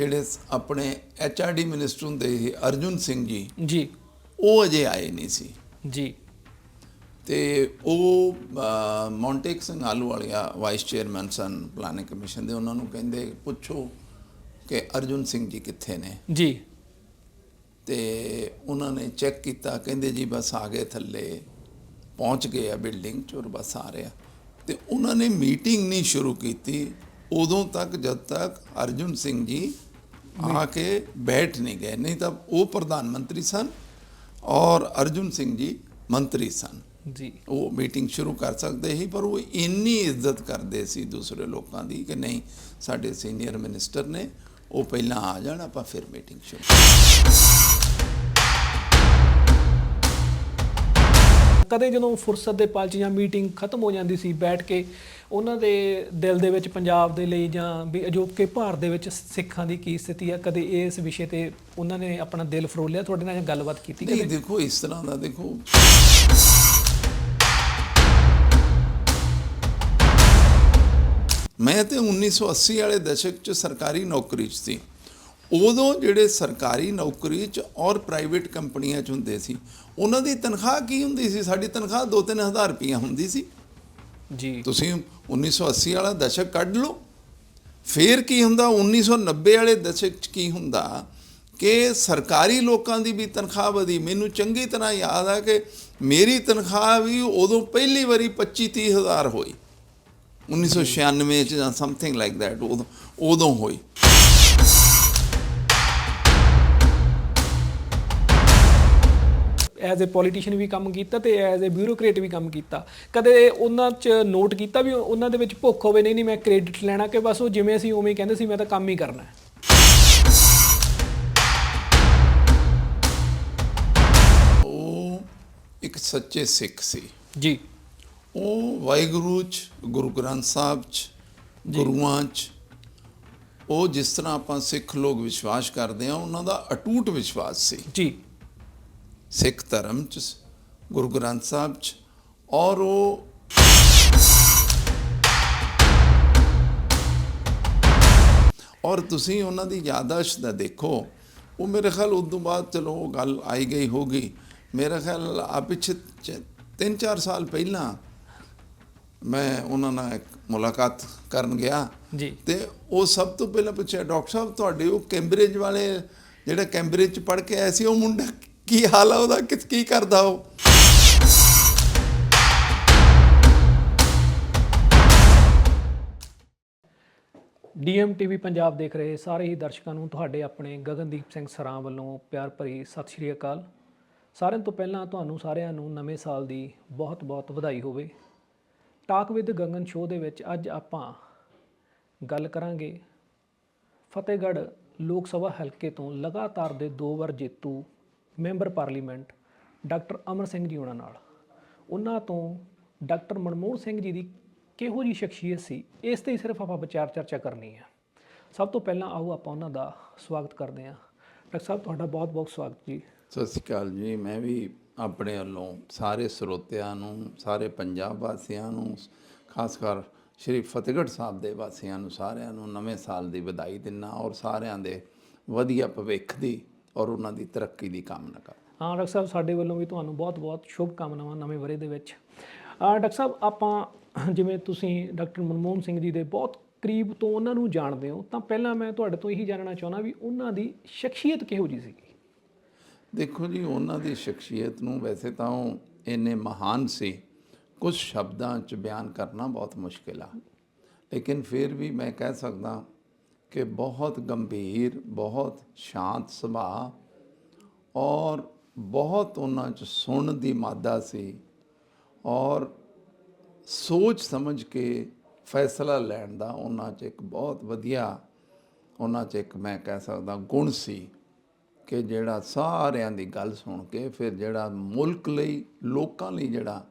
ਜਿਹੜੇ ਆਪਣੇ HRD minister ਹੁੰਦੇ ਸੀ ਅਰਜੁਨ ਸਿੰਘ ਜੀ ਜੀ। ਉਹ ਅਜੇ ਆਏ ਨਹੀਂ ਸੀ। ਜੀ। ਤੇ ਉਹ ਮੌਂਟੇਕ ਸਿੰਘ ਆਲੂਵਾਲੀਆ ਵਾਈਸ ਚੇਅਰਮੈਨ ਸਨ ਪਲਾਨਿੰਗ ਕਮਿਸ਼ਨ ਦੇ ਉਹਨਾਂ ਨੂੰ ਕਹਿੰਦੇ ਪੁੱਛੋ ਕਿ ਅਰਜੁਨ ਸਿੰਘ ਜੀ ਕਿੱਥੇ ਨੇ। ਜੀ। ਤੇ ਉਹਨਾਂ ਨੇ ਚੈੱਕ ਕੀਤਾ ਕਹਿੰਦੇ ਜੀ ਬਸ ਆ ਗਏ ਥੱਲੇ ਪਹੁੰਚ ਗਏ ਆ ਬਿਲਡਿੰਗ ਚ ਔਰ ਬਸ ਆ ਰਿਹਾ ਤੇ ਉਹਨਾਂ ਨੇ ਮੀਟਿੰਗ ਨਹੀਂ ਸ਼ੁਰੂ ਕੀਤੀ ਉਦੋਂ ਤੱਕ ਜਦ ਤੱਕ ਅਰਜੁਨ ਸਿੰਘ ਜੀ ਆ ਕੇ ਬੈਠ ਨਹੀਂ ਗਏ ਨਹੀਂ ਤਾਂ ਉਹ ਪ੍ਰਧਾਨ ਮੰਤਰੀ ਸਨ ਔਰ ਅਰਜੁਨ ਸਿੰਘ ਜੀ ਮੰਤਰੀ ਸਨ। ਜੀ। ਉਹ ਮੀਟਿੰਗ ਸ਼ੁਰੂ ਕਰ ਸਕਦੇ ਸੀ ਪਰ ਉਹ ਇੰਨੀ ਇੱਜ਼ਤ ਕਰਦੇ ਸੀ ਦੂਸਰੇ ਲੋਕਾਂ ਦੀ ਕਿ ਨਹੀਂ ਸਾਡੇ ਸੀਨੀਅਰ ਮਿਨਿਸਟਰ ਨੇ ਉਹ ਪਹਿਲਾਂ ਆ ਜਾਣ ਆਪਾਂ ਫਿਰ ਮੀਟਿੰਗ ਸ਼ੁਰੂ ਕਦੇ ਜਦੋਂ ਫੁਰਸਤ ਦੇ ਪਲ 'ਚ ਜਾਂ ਮੀਟਿੰਗ ਖਤਮ ਹੋ ਜਾਂਦੀ ਸੀ ਬੈਠ ਕੇ ਉਹਨਾਂ ਦੇ ਦਿਲ ਦੇ ਵਿੱਚ ਪੰਜਾਬ ਦੇ ਲਈ ਜਾਂ ਵੀ ਅਜੋਕੇ ਭਾਰਤ ਦੇ ਵਿੱਚ ਸਿੱਖਾਂ ਦੀ ਕੀ ਸਥਿਤੀ ਹੈ ਕਦੇ ਇਸ ਵਿਸ਼ੇ ਤੇ ਉਹਨਾਂ ਨੇ ਆਪਣਾ ਦਿਲ ਫਰੋਲਿਆ ਤੁਹਾਡੇ ਨਾਲ ਗੱਲਬਾਤ ਕੀਤੀ ਨਹੀਂ ਦੇਖੋ ਇਸ ਤਰ੍ਹਾਂ ਦਾ ਦੇਖੋ। ਮੈਂ ਤੇ 1980 ਵਾਲੇ ਦਸ਼ਕ ਚ ਸਰਕਾਰੀ ਨੌਕਰੀ 'ਚ ਸੀ। ਉਦੋਂ ਜਿਹੜੇ ਸਰਕਾਰੀ ਨੌਕਰੀ 'ਚ ਔਰ ਪ੍ਰਾਈਵੇਟ ਕੰਪਨੀਆਂ 'ਚ ਹੁੰਦੇ ਸੀ ਉਹਨਾਂ ਦੀ ਤਨਖਾਹ ਕੀ ਹੁੰਦੀ ਸੀ? ਸਾਡੀ ਤਨਖਾਹ 2-3000 ਰੁਪਈਆ ਹੁੰਦੀ ਸੀ। ਜੀ। ਤੁਸੀਂ 1980 ਵਾਲਾ ਦਸ਼ਕ ਕੱਢ ਲਓ। ਫੇਰ ਕੀ ਹੁੰਦਾ? 1990 ਵਾਲੇ ਦਸ਼ਕ 'ਚ ਕੀ ਹੁੰਦਾ ਕਿ ਸਰਕਾਰੀ ਲੋਕਾਂ ਦੀ ਵੀ ਤਨਖਾਹ ਵਧੀ। ਮੈਨੂੰ ਚੰਗੀ ਤਰ੍ਹਾਂ ਯਾਦ ਆ ਕਿ ਮੇਰੀ ਤਨਖਾਹ ਵੀ ਉਦੋਂ ਪਹਿਲੀ ਵਾਰੀ 25 30 ਹਜ਼ਾਰ ਹੋਈ। 1996 ਚ ਜਾਂ ਸਮਥਿੰਗ ਲਾਈਕ ਥੈਟ ਉਦੋਂ ਉਦੋਂ ਹੋਈ। ਐਜ਼ ਅ ਪੋਲੀਟੀਸ਼ੀਅਨ ਵੀ ਕੰਮ ਕੀਤਾ ਤੇ ਐਜ਼ ਅ ਬਿਊਰੋਕਰੇਟ ਵੀ ਕੰਮ ਕੀਤਾ। ਕਦੇ ਉਹਨਾਂ 'ਚ ਨੋਟ ਕੀਤਾ ਵੀ ਉਹਨਾਂ ਦੇ ਵਿੱਚ ਭੁੱਖ ਹੋਵੇ ਨਹੀਂ ਨਹੀਂ ਮੈਂ ਕ੍ਰੈਡਿਟ ਲੈਣਾ ਕਿ ਬਸ ਉਹ ਜਿਵੇਂ ਅਸੀਂ ਉਵੇਂ ਕਹਿੰਦੇ ਸੀ ਮੈਂ ਤਾਂ ਕੰਮ ਹੀ ਕਰਨਾ ਹੈ। ਉਹ ਇੱਕ ਸੱਚੇ ਸਿੱਖ ਸੀ। ਜੀ। ਉਹ ਵਾਹਿਗੁਰੂ ਚ ਗੁਰੂ ਗ੍ਰੰਥ ਸਾਹਿਬ ਚ ਗੁਰੂਆਂ ਚ ਉਹ ਜਿਸ ਤਰ੍ਹਾਂ ਆਪਾਂ ਸਿੱਖ ਲੋਕ ਵਿਸ਼ਵਾਸ ਕਰਦੇ ਆ ਉਹਨਾਂ ਦਾ ਅਟੂਟ ਵਿਸ਼ਵਾਸ ਸੀ। ਜੀ। ਸਿੱਖ ਧਰਮ ਚ ਗੁਰੂ ਗ੍ਰੰਥ ਸਾਹਿਬ ਚ ਔਰ ਉਹ ਔਰ ਤੁਸੀਂ ਉਹਨਾਂ ਦੀ ਯਾਦਾਸ਼ਤ ਦਾ ਦੇਖੋ ਉਹ ਮੇਰੇ ਖਿਆਲ ਉਸ ਤੋਂ ਬਾਅਦ ਚਲੋ ਉਹ ਗੱਲ ਆਈ ਗਈ ਹੋਗੀ ਮੇਰੇ ਖਿਆਲ ਆ ਪਿੱਛੇ 3-4 ਸਾਲ ਪਹਿਲਾਂ ਮੈਂ ਉਹਨਾਂ ਨਾਲ ਇੱਕ ਮੁਲਾਕਾਤ ਕਰਨ ਗਿਆ। ਜੀ। ਤੇ ਉਹ ਸਭ ਤੋਂ ਪਹਿਲਾਂ ਪੁੱਛਿਆ ਡਾਕਟਰ ਸਾਹਿਬ ਤੁਹਾਡੇ ਉਹ ਕੈਂਬਰਿਜ ਵਾਲੇ ਜਿਹੜਾ ਕੈਂਬਰਿਜ ਚ ਪੜ੍ਹ ਕੇ ਆਇਆ ਸੀ ਉਹ ਮੁੰਡਾ ਕੀ ਹਾਲ ਆ ਉਹਦਾ? ਕਿਸ ਕੀ ਕਰਦਾ ਉਹ? ਡੀਐਮ ਟੀਵੀ ਪੰਜਾਬ ਦੇਖ ਰਹੇ ਸਾਰੇ ਹੀ ਦਰਸ਼ਕਾਂ ਨੂੰ ਤੁਹਾਡੇ ਆਪਣੇ ਗਗਨਦੀਪ ਸਿੰਘ ਸਰਾਂ ਵੱਲੋਂ ਪਿਆਰ ਭਰੀ ਸਤਿ ਸ਼੍ਰੀ ਅਕਾਲ। ਸਾਰਿਆਂ ਤੋਂ ਪਹਿਲਾਂ ਤੁਹਾਨੂੰ ਸਾਰਿਆਂ ਨੂੰ ਨਵੇਂ ਸਾਲ ਦੀ ਬਹੁਤ-ਬਹੁਤ ਵਧਾਈ ਹੋਵੇ। ਟਾਕ ਵਿਦ ਗਗਨ ਸ਼ੋਅ ਦੇ ਵਿੱਚ ਅੱਜ ਆਪਾਂ ਗੱਲ ਕਰਾਂਗੇ ਫਤਿਹਗੜ੍ਹ ਲੋਕ ਸਭਾ ਹਲਕੇ ਤੋਂ ਲਗਾਤਾਰ ਦੇ ਦੋ ਵਾਰ ਜੇਤੂ member parliament doctor Amar Singh ji ਉਹਨਾਂ ਨਾਲ। ਉਹਨਾਂ ਤੋਂ ਡਾਕਟਰ ਮਨਮੋਹਨ ਸਿੰਘ ਜੀ ਦੀ ਕਿਹੋ ਜੀ ਸ਼ਖਸੀਅਤ ਸੀ, ਇਸ ਤੇ ਹੀ ਸਿਰਫ ਆਪਾਂ ਵਿਚਾਰ ਚਰਚਾ ਕਰਨੀ ਹੈ ਸਭ ਤੋਂ ਪਹਿਲਾਂ ਆਓ ਆਪਾਂ ਉਹਨਾਂ ਦਾ ਸਵਾਗਤ ਕਰਦੇ ਹਾਂ। ਡਾਕਟਰ ਸਾਹਿਬ, ਤੁਹਾਡਾ ਬਹੁਤ-ਬਹੁਤ ਸਵਾਗਤ ਜੀ। ਸਤਿ ਸ਼੍ਰੀ ਅਕਾਲ ਜੀ। ਮੈਂ ਵੀ ਆਪਣੇ ਵੱਲੋਂ ਸਾਰੇ ਸਰੋਤਿਆਂ ਨੂੰ, ਸਾਰੇ ਪੰਜਾਬ ਵਾਸੀਆਂ ਨੂੰ, ਖਾਸ ਕਰ ਸ਼੍ਰੀ ਫਤਿਹਗੜ੍ਹ ਸਾਹਿਬ ਦੇ ਵਾਸੀਆਂ ਨੂੰ, ਸਾਰਿਆਂ ਨੂੰ ਨਵੇਂ ਸਾਲ ਦੀ ਵਧਾਈ ਦਿੰਨਾ ਔਰ ਸਾਰਿਆਂ ਦੇ ਵਧੀਆ ਭਵਿੱਖ ਦੀ ਔਰ ਉਹਨਾਂ ਦੀ ਤਰੱਕੀ ਦੀ ਕਾਮਨਾ ਕਰਦਾ ਹਾਂ ਡਾਕਟਰ ਸਾਹਿਬ ਸਾਡੇ ਵੱਲੋਂ ਵੀ ਤੁਹਾਨੂੰ ਬਹੁਤ-ਬਹੁਤ ਸ਼ੁਭ ਕਾਮਨਾਵਾਂ ਨਵੇਂ ਵਰੇ ਦੇ ਵਿੱਚ। ਅਹ ਡਾਕਟਰ ਸਾਹਿਬ ਆਪਾਂ ਜਿਵੇਂ ਤੁਸੀਂ ਡਾਕਟਰ ਮਨਮੋਹਨ ਸਿੰਘ ਜੀ ਦੇ ਬਹੁਤ ਕਰੀਬ ਤੋਂ ਉਹਨਾਂ ਨੂੰ ਜਾਣਦੇ ਹੋ ਤਾਂ ਪਹਿਲਾਂ ਮੈਂ ਤੁਹਾਡੇ ਤੋਂ ਇਹੀ ਜਾਣਨਾ ਚਾਹੁੰਦਾ ਵੀ ਉਹਨਾਂ ਦੀ ਸ਼ਖਸੀਅਤ ਕਿਹੋ ਜੀ ਸੀਗੀ? ਦੇਖੋ ਜੀ ਉਹਨਾਂ ਦੀ ਸ਼ਖਸੀਅਤ ਨੂੰ ਵੈਸੇ ਤਾਂ ਉਹ ਇੰਨੇ ਮਹਾਨ ਸੀ ਕੁਝ ਸ਼ਬਦਾਂ 'ਚ ਬਿਆਨ ਕਰਨਾ ਬਹੁਤ ਮੁਸ਼ਕਿਲ ਆ। ਲੇਕਿਨ ਫਿਰ ਵੀ ਮੈਂ ਕਹਿ ਸਕਦਾ ਕਿ ਬਹੁਤ ਗੰਭੀਰ ਬਹੁਤ ਸ਼ਾਂਤ ਸੁਭਾਅ ਔਰ ਬਹੁਤ ਉਹਨਾਂ 'ਚ ਸੁਣਨ ਦੀ ਮਾਦਾ ਸੀ ਔਰ ਸੋਚ ਸਮਝ ਕੇ ਫੈਸਲਾ ਲੈਣ ਦਾ ਉਹਨਾਂ 'ਚ ਇੱਕ ਬਹੁਤ ਵਧੀਆ ਉਹਨਾਂ 'ਚ ਇੱਕ ਮੈਂ ਕਹਿ ਸਕਦਾ ਗੁਣ ਸੀ ਕਿ ਜਿਹੜਾ ਸਾਰਿਆਂ ਦੀ ਗੱਲ ਸੁਣ ਕੇ ਫਿਰ ਜਿਹੜਾ ਮੁਲਕ ਲਈ ਲੋਕਾਂ ਲਈ ਜਿਹੜਾ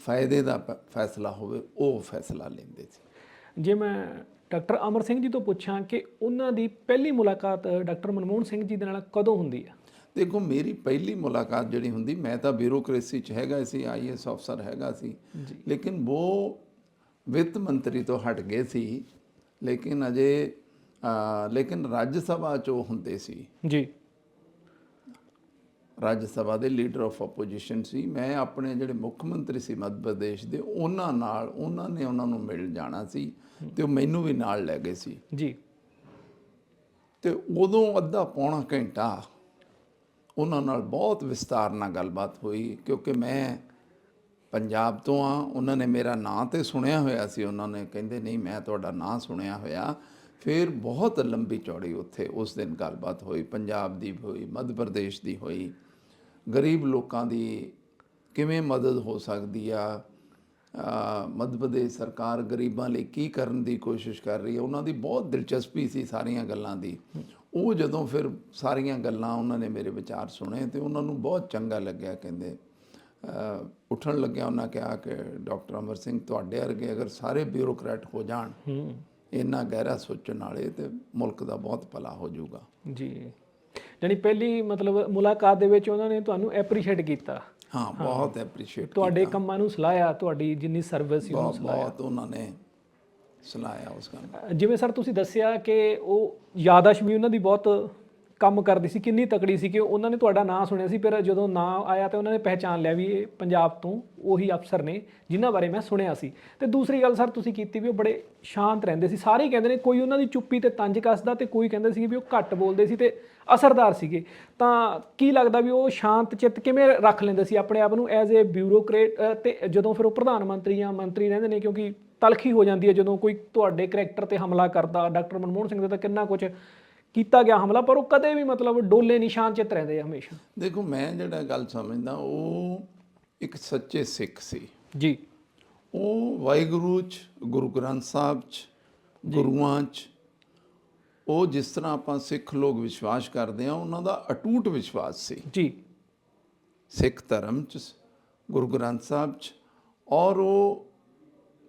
ਫਾਇਦੇ ਦਾ ਪ- ਫੈਸਲਾ ਹੋਵੇ ਉਹ ਫੈਸਲਾ ਲੈਂਦੇ ਸੀ ਜੇ ਮੈਂ ਡਾਕਟਰ ਅਮਰ ਸਿੰਘ ਜੀ ਤੋਂ ਪੁੱਛਾਂ ਕਿ ਉਹਨਾਂ ਦੀ ਪਹਿਲੀ ਮੁਲਾਕਾਤ ਡਾਕਟਰ ਮਨਮੋਹਨ ਸਿੰਘ ਜੀ ਦੇ ਨਾਲ ਕਦੋਂ ਹੁੰਦੀ ਹੈ ਦੇਖੋ ਮੇਰੀ ਪਹਿਲੀ ਮੁਲਾਕਾਤ ਜਿਹੜੀ ਹੁੰਦੀ ਮੈਂ ਤਾਂ ਬਿਊਰੋਕ੍ਰੇਸੀ ਚ ਹੈਗਾ ਸੀ ਆਈਐਸ ਅਫਸਰ ਹੈਗਾ ਸੀ। ਲੇਕਿਨ ਉਹ ਵਿੱਤ ਮੰਤਰੀ ਤੋਂ ਹਟ ਗਏ ਸੀ ਲੇਕਿਨ ਅਜੇ ਲੇਕਿਨ ਰਾਜ ਸਭਾ ਚ ਉਹ ਹੁੰਦੇ ਸੀ। ਜੀ। ਰਾਜ ਸਭਾ ਦੇ ਲੀਡਰ ਆਫ ਆਪੋਜੀਸ਼ਨ ਸੀ। ਮੈਂ ਆਪਣੇ ਜਿਹੜੇ ਮੁੱਖ ਮੰਤਰੀ ਸੀ ਮੱਧ ਪ੍ਰਦੇਸ਼ ਦੇ ਉਹਨਾਂ ਨਾਲ ਉਹਨਾਂ ਨੇ ਉਹਨਾਂ ਨੂੰ ਮਿਲ ਜਾਣਾ ਸੀ ਤੇ ਉਹ ਮੈਨੂੰ ਵੀ ਨਾਲ ਲੈ ਗਏ ਸੀ। ਜੀ। ਤੇ ਉਦੋਂ ਅੱਧਾ ਪੌਣਾ ਘੰਟਾ ਉਹਨਾਂ ਨਾਲ ਬਹੁਤ ਵਿਸਤਾਰ ਨਾਲ ਗੱਲਬਾਤ ਹੋਈ ਕਿਉਂਕਿ ਮੈਂ ਪੰਜਾਬ ਤੋਂ ਆ ਉਹਨਾਂ ਨੇ ਮੇਰਾ ਨਾਂ ਤੇ ਸੁਣਿਆ ਹੋਇਆ ਸੀ। ਉਹਨਾਂ ਨੇ ਕਹਿੰਦੇ ਨਹੀਂ ਮੈਂ ਤੁਹਾਡਾ ਨਾਂ ਸੁਣਿਆ ਹੋਇਆ। ਫਿਰ ਬਹੁਤ ਲੰਬੀ ਚੌੜੀ ਉੱਥੇ ਉਸ ਦਿਨ ਗੱਲਬਾਤ ਹੋਈ ਪੰਜਾਬ ਦੀ ਹੋਈ ਮੱਧ ਪ੍ਰਦੇਸ਼ ਦੀ ਹੋਈ। ਗਰੀਬ ਲੋਕਾਂ ਦੀ ਕਿਵੇਂ ਮਦਦ ਹੋ ਸਕਦੀ ਆ? ਮੱਧ ਪ੍ਰਦੇਸ਼ ਸਰਕਾਰ ਗਰੀਬਾਂ ਲਈ ਕੀ ਕਰਨ ਦੀ ਕੋਸ਼ਿਸ਼ ਕਰ ਰਹੀ ਹੈ ਉਹਨਾਂ ਦੀ ਬਹੁਤ ਦਿਲਚਸਪੀ ਸੀ ਸਾਰੀਆਂ ਗੱਲਾਂ ਦੀ। ਉਹ ਜਦੋਂ ਫਿਰ ਸਾਰੀਆਂ ਗੱਲਾਂ ਉਹਨਾਂ ਨੇ ਮੇਰੇ ਵਿਚਾਰ ਸੁਣੇ ਤੇ ਉਹਨਾਂ ਨੂੰ ਬਹੁਤ ਚੰਗਾ ਲੱਗਿਆ ਕਹਿੰਦੇ ਉੱਠਣ ਲੱਗਿਆ ਉਹਨਾਂ ਕਿਹਾ ਕਿ ਡਾਕਟਰ ਅਮਰ ਸਿੰਘ ਤੁਹਾਡੇ ਵਰਗੇ ਅਗਰ ਸਾਰੇ ਬਿਊਰੋਕਰੇਟ ਹੋ ਜਾਣ ਇੰਨਾ ਗਹਿਰਾ ਸੋਚਣ ਵਾਲੇ ਤੇ ਮੁਲਕ ਦਾ ਬਹੁਤ ਭਲਾ ਹੋ ਜਾਊਗਾ। ਜੀ। ਜਾਣੀ ਪਹਿਲੀ ਮਤਲਬ ਮੁਲਾਕਾਤ ਦੇ ਵਿੱਚ ਉਹਨਾਂ ਨੇ ਤੁਹਾਨੂੰ ਐਪਰੀਸ਼ੀਏਟ ਕੀਤਾ। ਹਾਂ ਬਹੁਤ ਐਪਰੀਸ਼ੀਏਟ ਤੁਹਾਡੇ ਕੰਮਾਂ ਨੂੰ ਸਲਾਹਿਆ ਤੁਹਾਡੀ ਜਿੰਨੀ ਸਰਵਿਸ ਸੀ ਉਹਨੂੰ ਬਹੁਤ ਬਹੁਤ ਉਹਨਾਂ ਨੇ ਸਲਾਹਿਆ ਉਸ ਕੰਮ ਸਲਾਹਿਆ ਜਿਵੇਂ ਸਰ ਤੁਸੀਂ ਦੱਸਿਆ ਕਿ ਉਹ ਯਾਦਾਸ਼ ਵੀ ਉਹਨਾਂ ਦੀ ਬਹੁਤ ਕੰਮ ਕਰਦੀ ਸੀ, ਕਿੰਨੀ ਤਕੜੀ ਸੀ ਕਿ ਉਹਨਾਂ ਨੇ ਤੁਹਾਡਾ ਨਾਂ ਸੁਣਿਆ ਸੀ, ਫਿਰ ਜਦੋਂ ਨਾਂ ਆਇਆ ਤੇ ਉਹਨਾਂ ਨੇ ਪਹਿਚਾਨ ਲਿਆ ਵੀ ਇਹ ਪੰਜਾਬ ਤੋਂ ਉਹੀ ਅਫਸਰ ਨੇ ਜਿਨ੍ਹਾਂ ਬਾਰੇ ਮੈਂ ਸੁਣਿਆ ਸੀ। ਤੇ ਦੂਸਰੀ ਗੱਲ ਸਰ ਤੁਸੀਂ ਕੀਤੀ ਵੀ ਉਹ ਬੜੇ ਸ਼ਾਂਤ ਰਹਿੰਦੇ ਸੀ। ਸਾਰੇ ਕਹਿੰਦੇ ਨੇ ਕੋਈ ਉਹਨਾਂ ਦੀ ਚੁੱਪੀ ਤੇ ਤੰਜ ਕੱਸਦਾ ਤੇ ਕੋਈ ਕਹਿੰਦੇ ਸੀ ਵੀ ਉਹ ਘੱਟ ਬੋਲਦੇ ਸੀ ਤੇ ਅਸਰਦਾਰ ਸੀਗੇ। ਤਾਂ ਕੀ ਲੱਗਦਾ ਵੀ ਉਹ ਸ਼ਾਂਤ ਚਿੱਤ ਕਿਵੇਂ ਰੱਖ ਲੈਂਦੇ ਸੀ ਆਪਣੇ ਆਪ ਨੂੰ ਐਜ਼ ਏ ਬਿਊਰੋਕ੍ਰੇਟ ਤੇ ਜਦੋਂ ਫਿਰ ਉਹ ਪ੍ਰਧਾਨ ਮੰਤਰੀ ਜਾਂ ਮੰਤਰੀ ਰਹਿੰਦੇ ਨੇ ਕਿਉਂਕਿ ਤਲਖੀ ਹੋ ਜਾਂਦੀ ਹੈ ਜਦੋਂ ਕੋਈ ਤੁਹਾਡੇ ਕਰੈਕਟਰ ਤੇ ਹਮਲਾ ਕਰਦਾ, ਡਾਕਟਰ ਮਨਮੋਹਨ ਸਿੰਘ ਦਾ ਤਾਂ ਕਿੰਨਾ ਕੁਝ ਕੀਤਾ ਗਿਆ ਹਮਲਾ ਪਰ ਉਹ ਕਦੇ ਵੀ ਮਤਲਬ ਡੋਲੇ ਨਿਸ਼ਾਨ ਚਿੱਤ ਰਹਿੰਦੇ ਆ ਹਮੇਸ਼ਾ। ਦੇਖੋ ਮੈਂ ਜਿਹੜਾ ਗੱਲ ਸਮਝਦਾ ਉਹ ਇੱਕ ਸੱਚੇ ਸਿੱਖ ਸੀ। ਜੀ। ਉਹ ਵਾਹਿਗੁਰੂ ਚ ਗੁਰੂ ਗ੍ਰੰਥ ਸਾਹਿਬ ਚ ਗੁਰੂਆਂ ਚ ਉਹ ਜਿਸ ਤਰ੍ਹਾਂ ਆਪਾਂ ਸਿੱਖ ਲੋਕ ਵਿਸ਼ਵਾਸ ਕਰਦੇ ਆ ਉਹਨਾਂ ਦਾ ਅਟੂਟ ਵਿਸ਼ਵਾਸ ਸੀ। ਜੀ। ਸਿੱਖ ਧਰਮ ਚ ਗੁਰੂ ਗ੍ਰੰਥ ਸਾਹਿਬ ਚ ਔਰ ਉਹ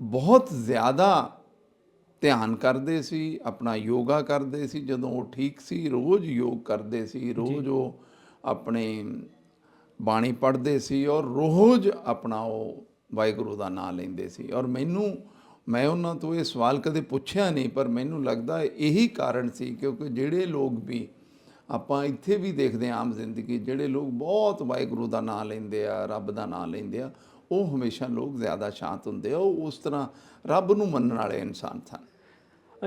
ਬਹੁਤ ਜ਼ਿਆਦਾ ਧਿਆਨ ਕਰਦੇ ਸੀ ਆਪਣਾ ਯੋਗਾ ਕਰਦੇ ਸੀ ਜਦੋਂ ਉਹ ਠੀਕ ਸੀ ਰੋਜ਼ ਯੋਗ ਕਰਦੇ ਸੀ ਰੋਜ਼ ਉਹ ਆਪਣੇ ਬਾਣੀ ਪੜ੍ਹਦੇ ਸੀ ਔਰ ਰੋਜ਼ ਆਪਣਾ ਉਹ ਵਾਹਿਗੁਰੂ ਦਾ ਨਾਮ ਲੈਂਦੇ ਸੀ। ਔਰ ਮੈਨੂੰ ਮੈਂ ਉਹਨਾਂ ਤੋਂ ਇਹ ਸਵਾਲ ਕਦੇ ਪੁੱਛਿਆ ਨਹੀਂ ਪਰ ਮੈਨੂੰ ਲੱਗਦਾ ਇਹੀ ਕਾਰਨ ਸੀ ਕਿਉਂਕਿ ਜਿਹੜੇ ਲੋਕ ਵੀ ਆਪਾਂ ਇੱਥੇ ਵੀ ਦੇਖਦੇ ਆਮ ਜ਼ਿੰਦਗੀ ਜਿਹੜੇ ਲੋਕ ਬਹੁਤ ਵਾਹਿਗੁਰੂ ਦਾ ਨਾਮ ਲੈਂਦੇ ਆ ਰੱਬ ਦਾ ਨਾਮ ਲੈਂਦੇ ਆ ਉਹ ਹਮੇਸ਼ਾ ਲੋਕ ਜ਼ਿਆਦਾ ਸ਼ਾਂਤ ਹੁੰਦੇ ਆ ਉਹ ਉਸ ਤਰ੍ਹਾਂ ਰੱਬ ਨੂੰ ਮੰਨਣ ਵਾਲੇ ਇਨਸਾਨ ਸਨ।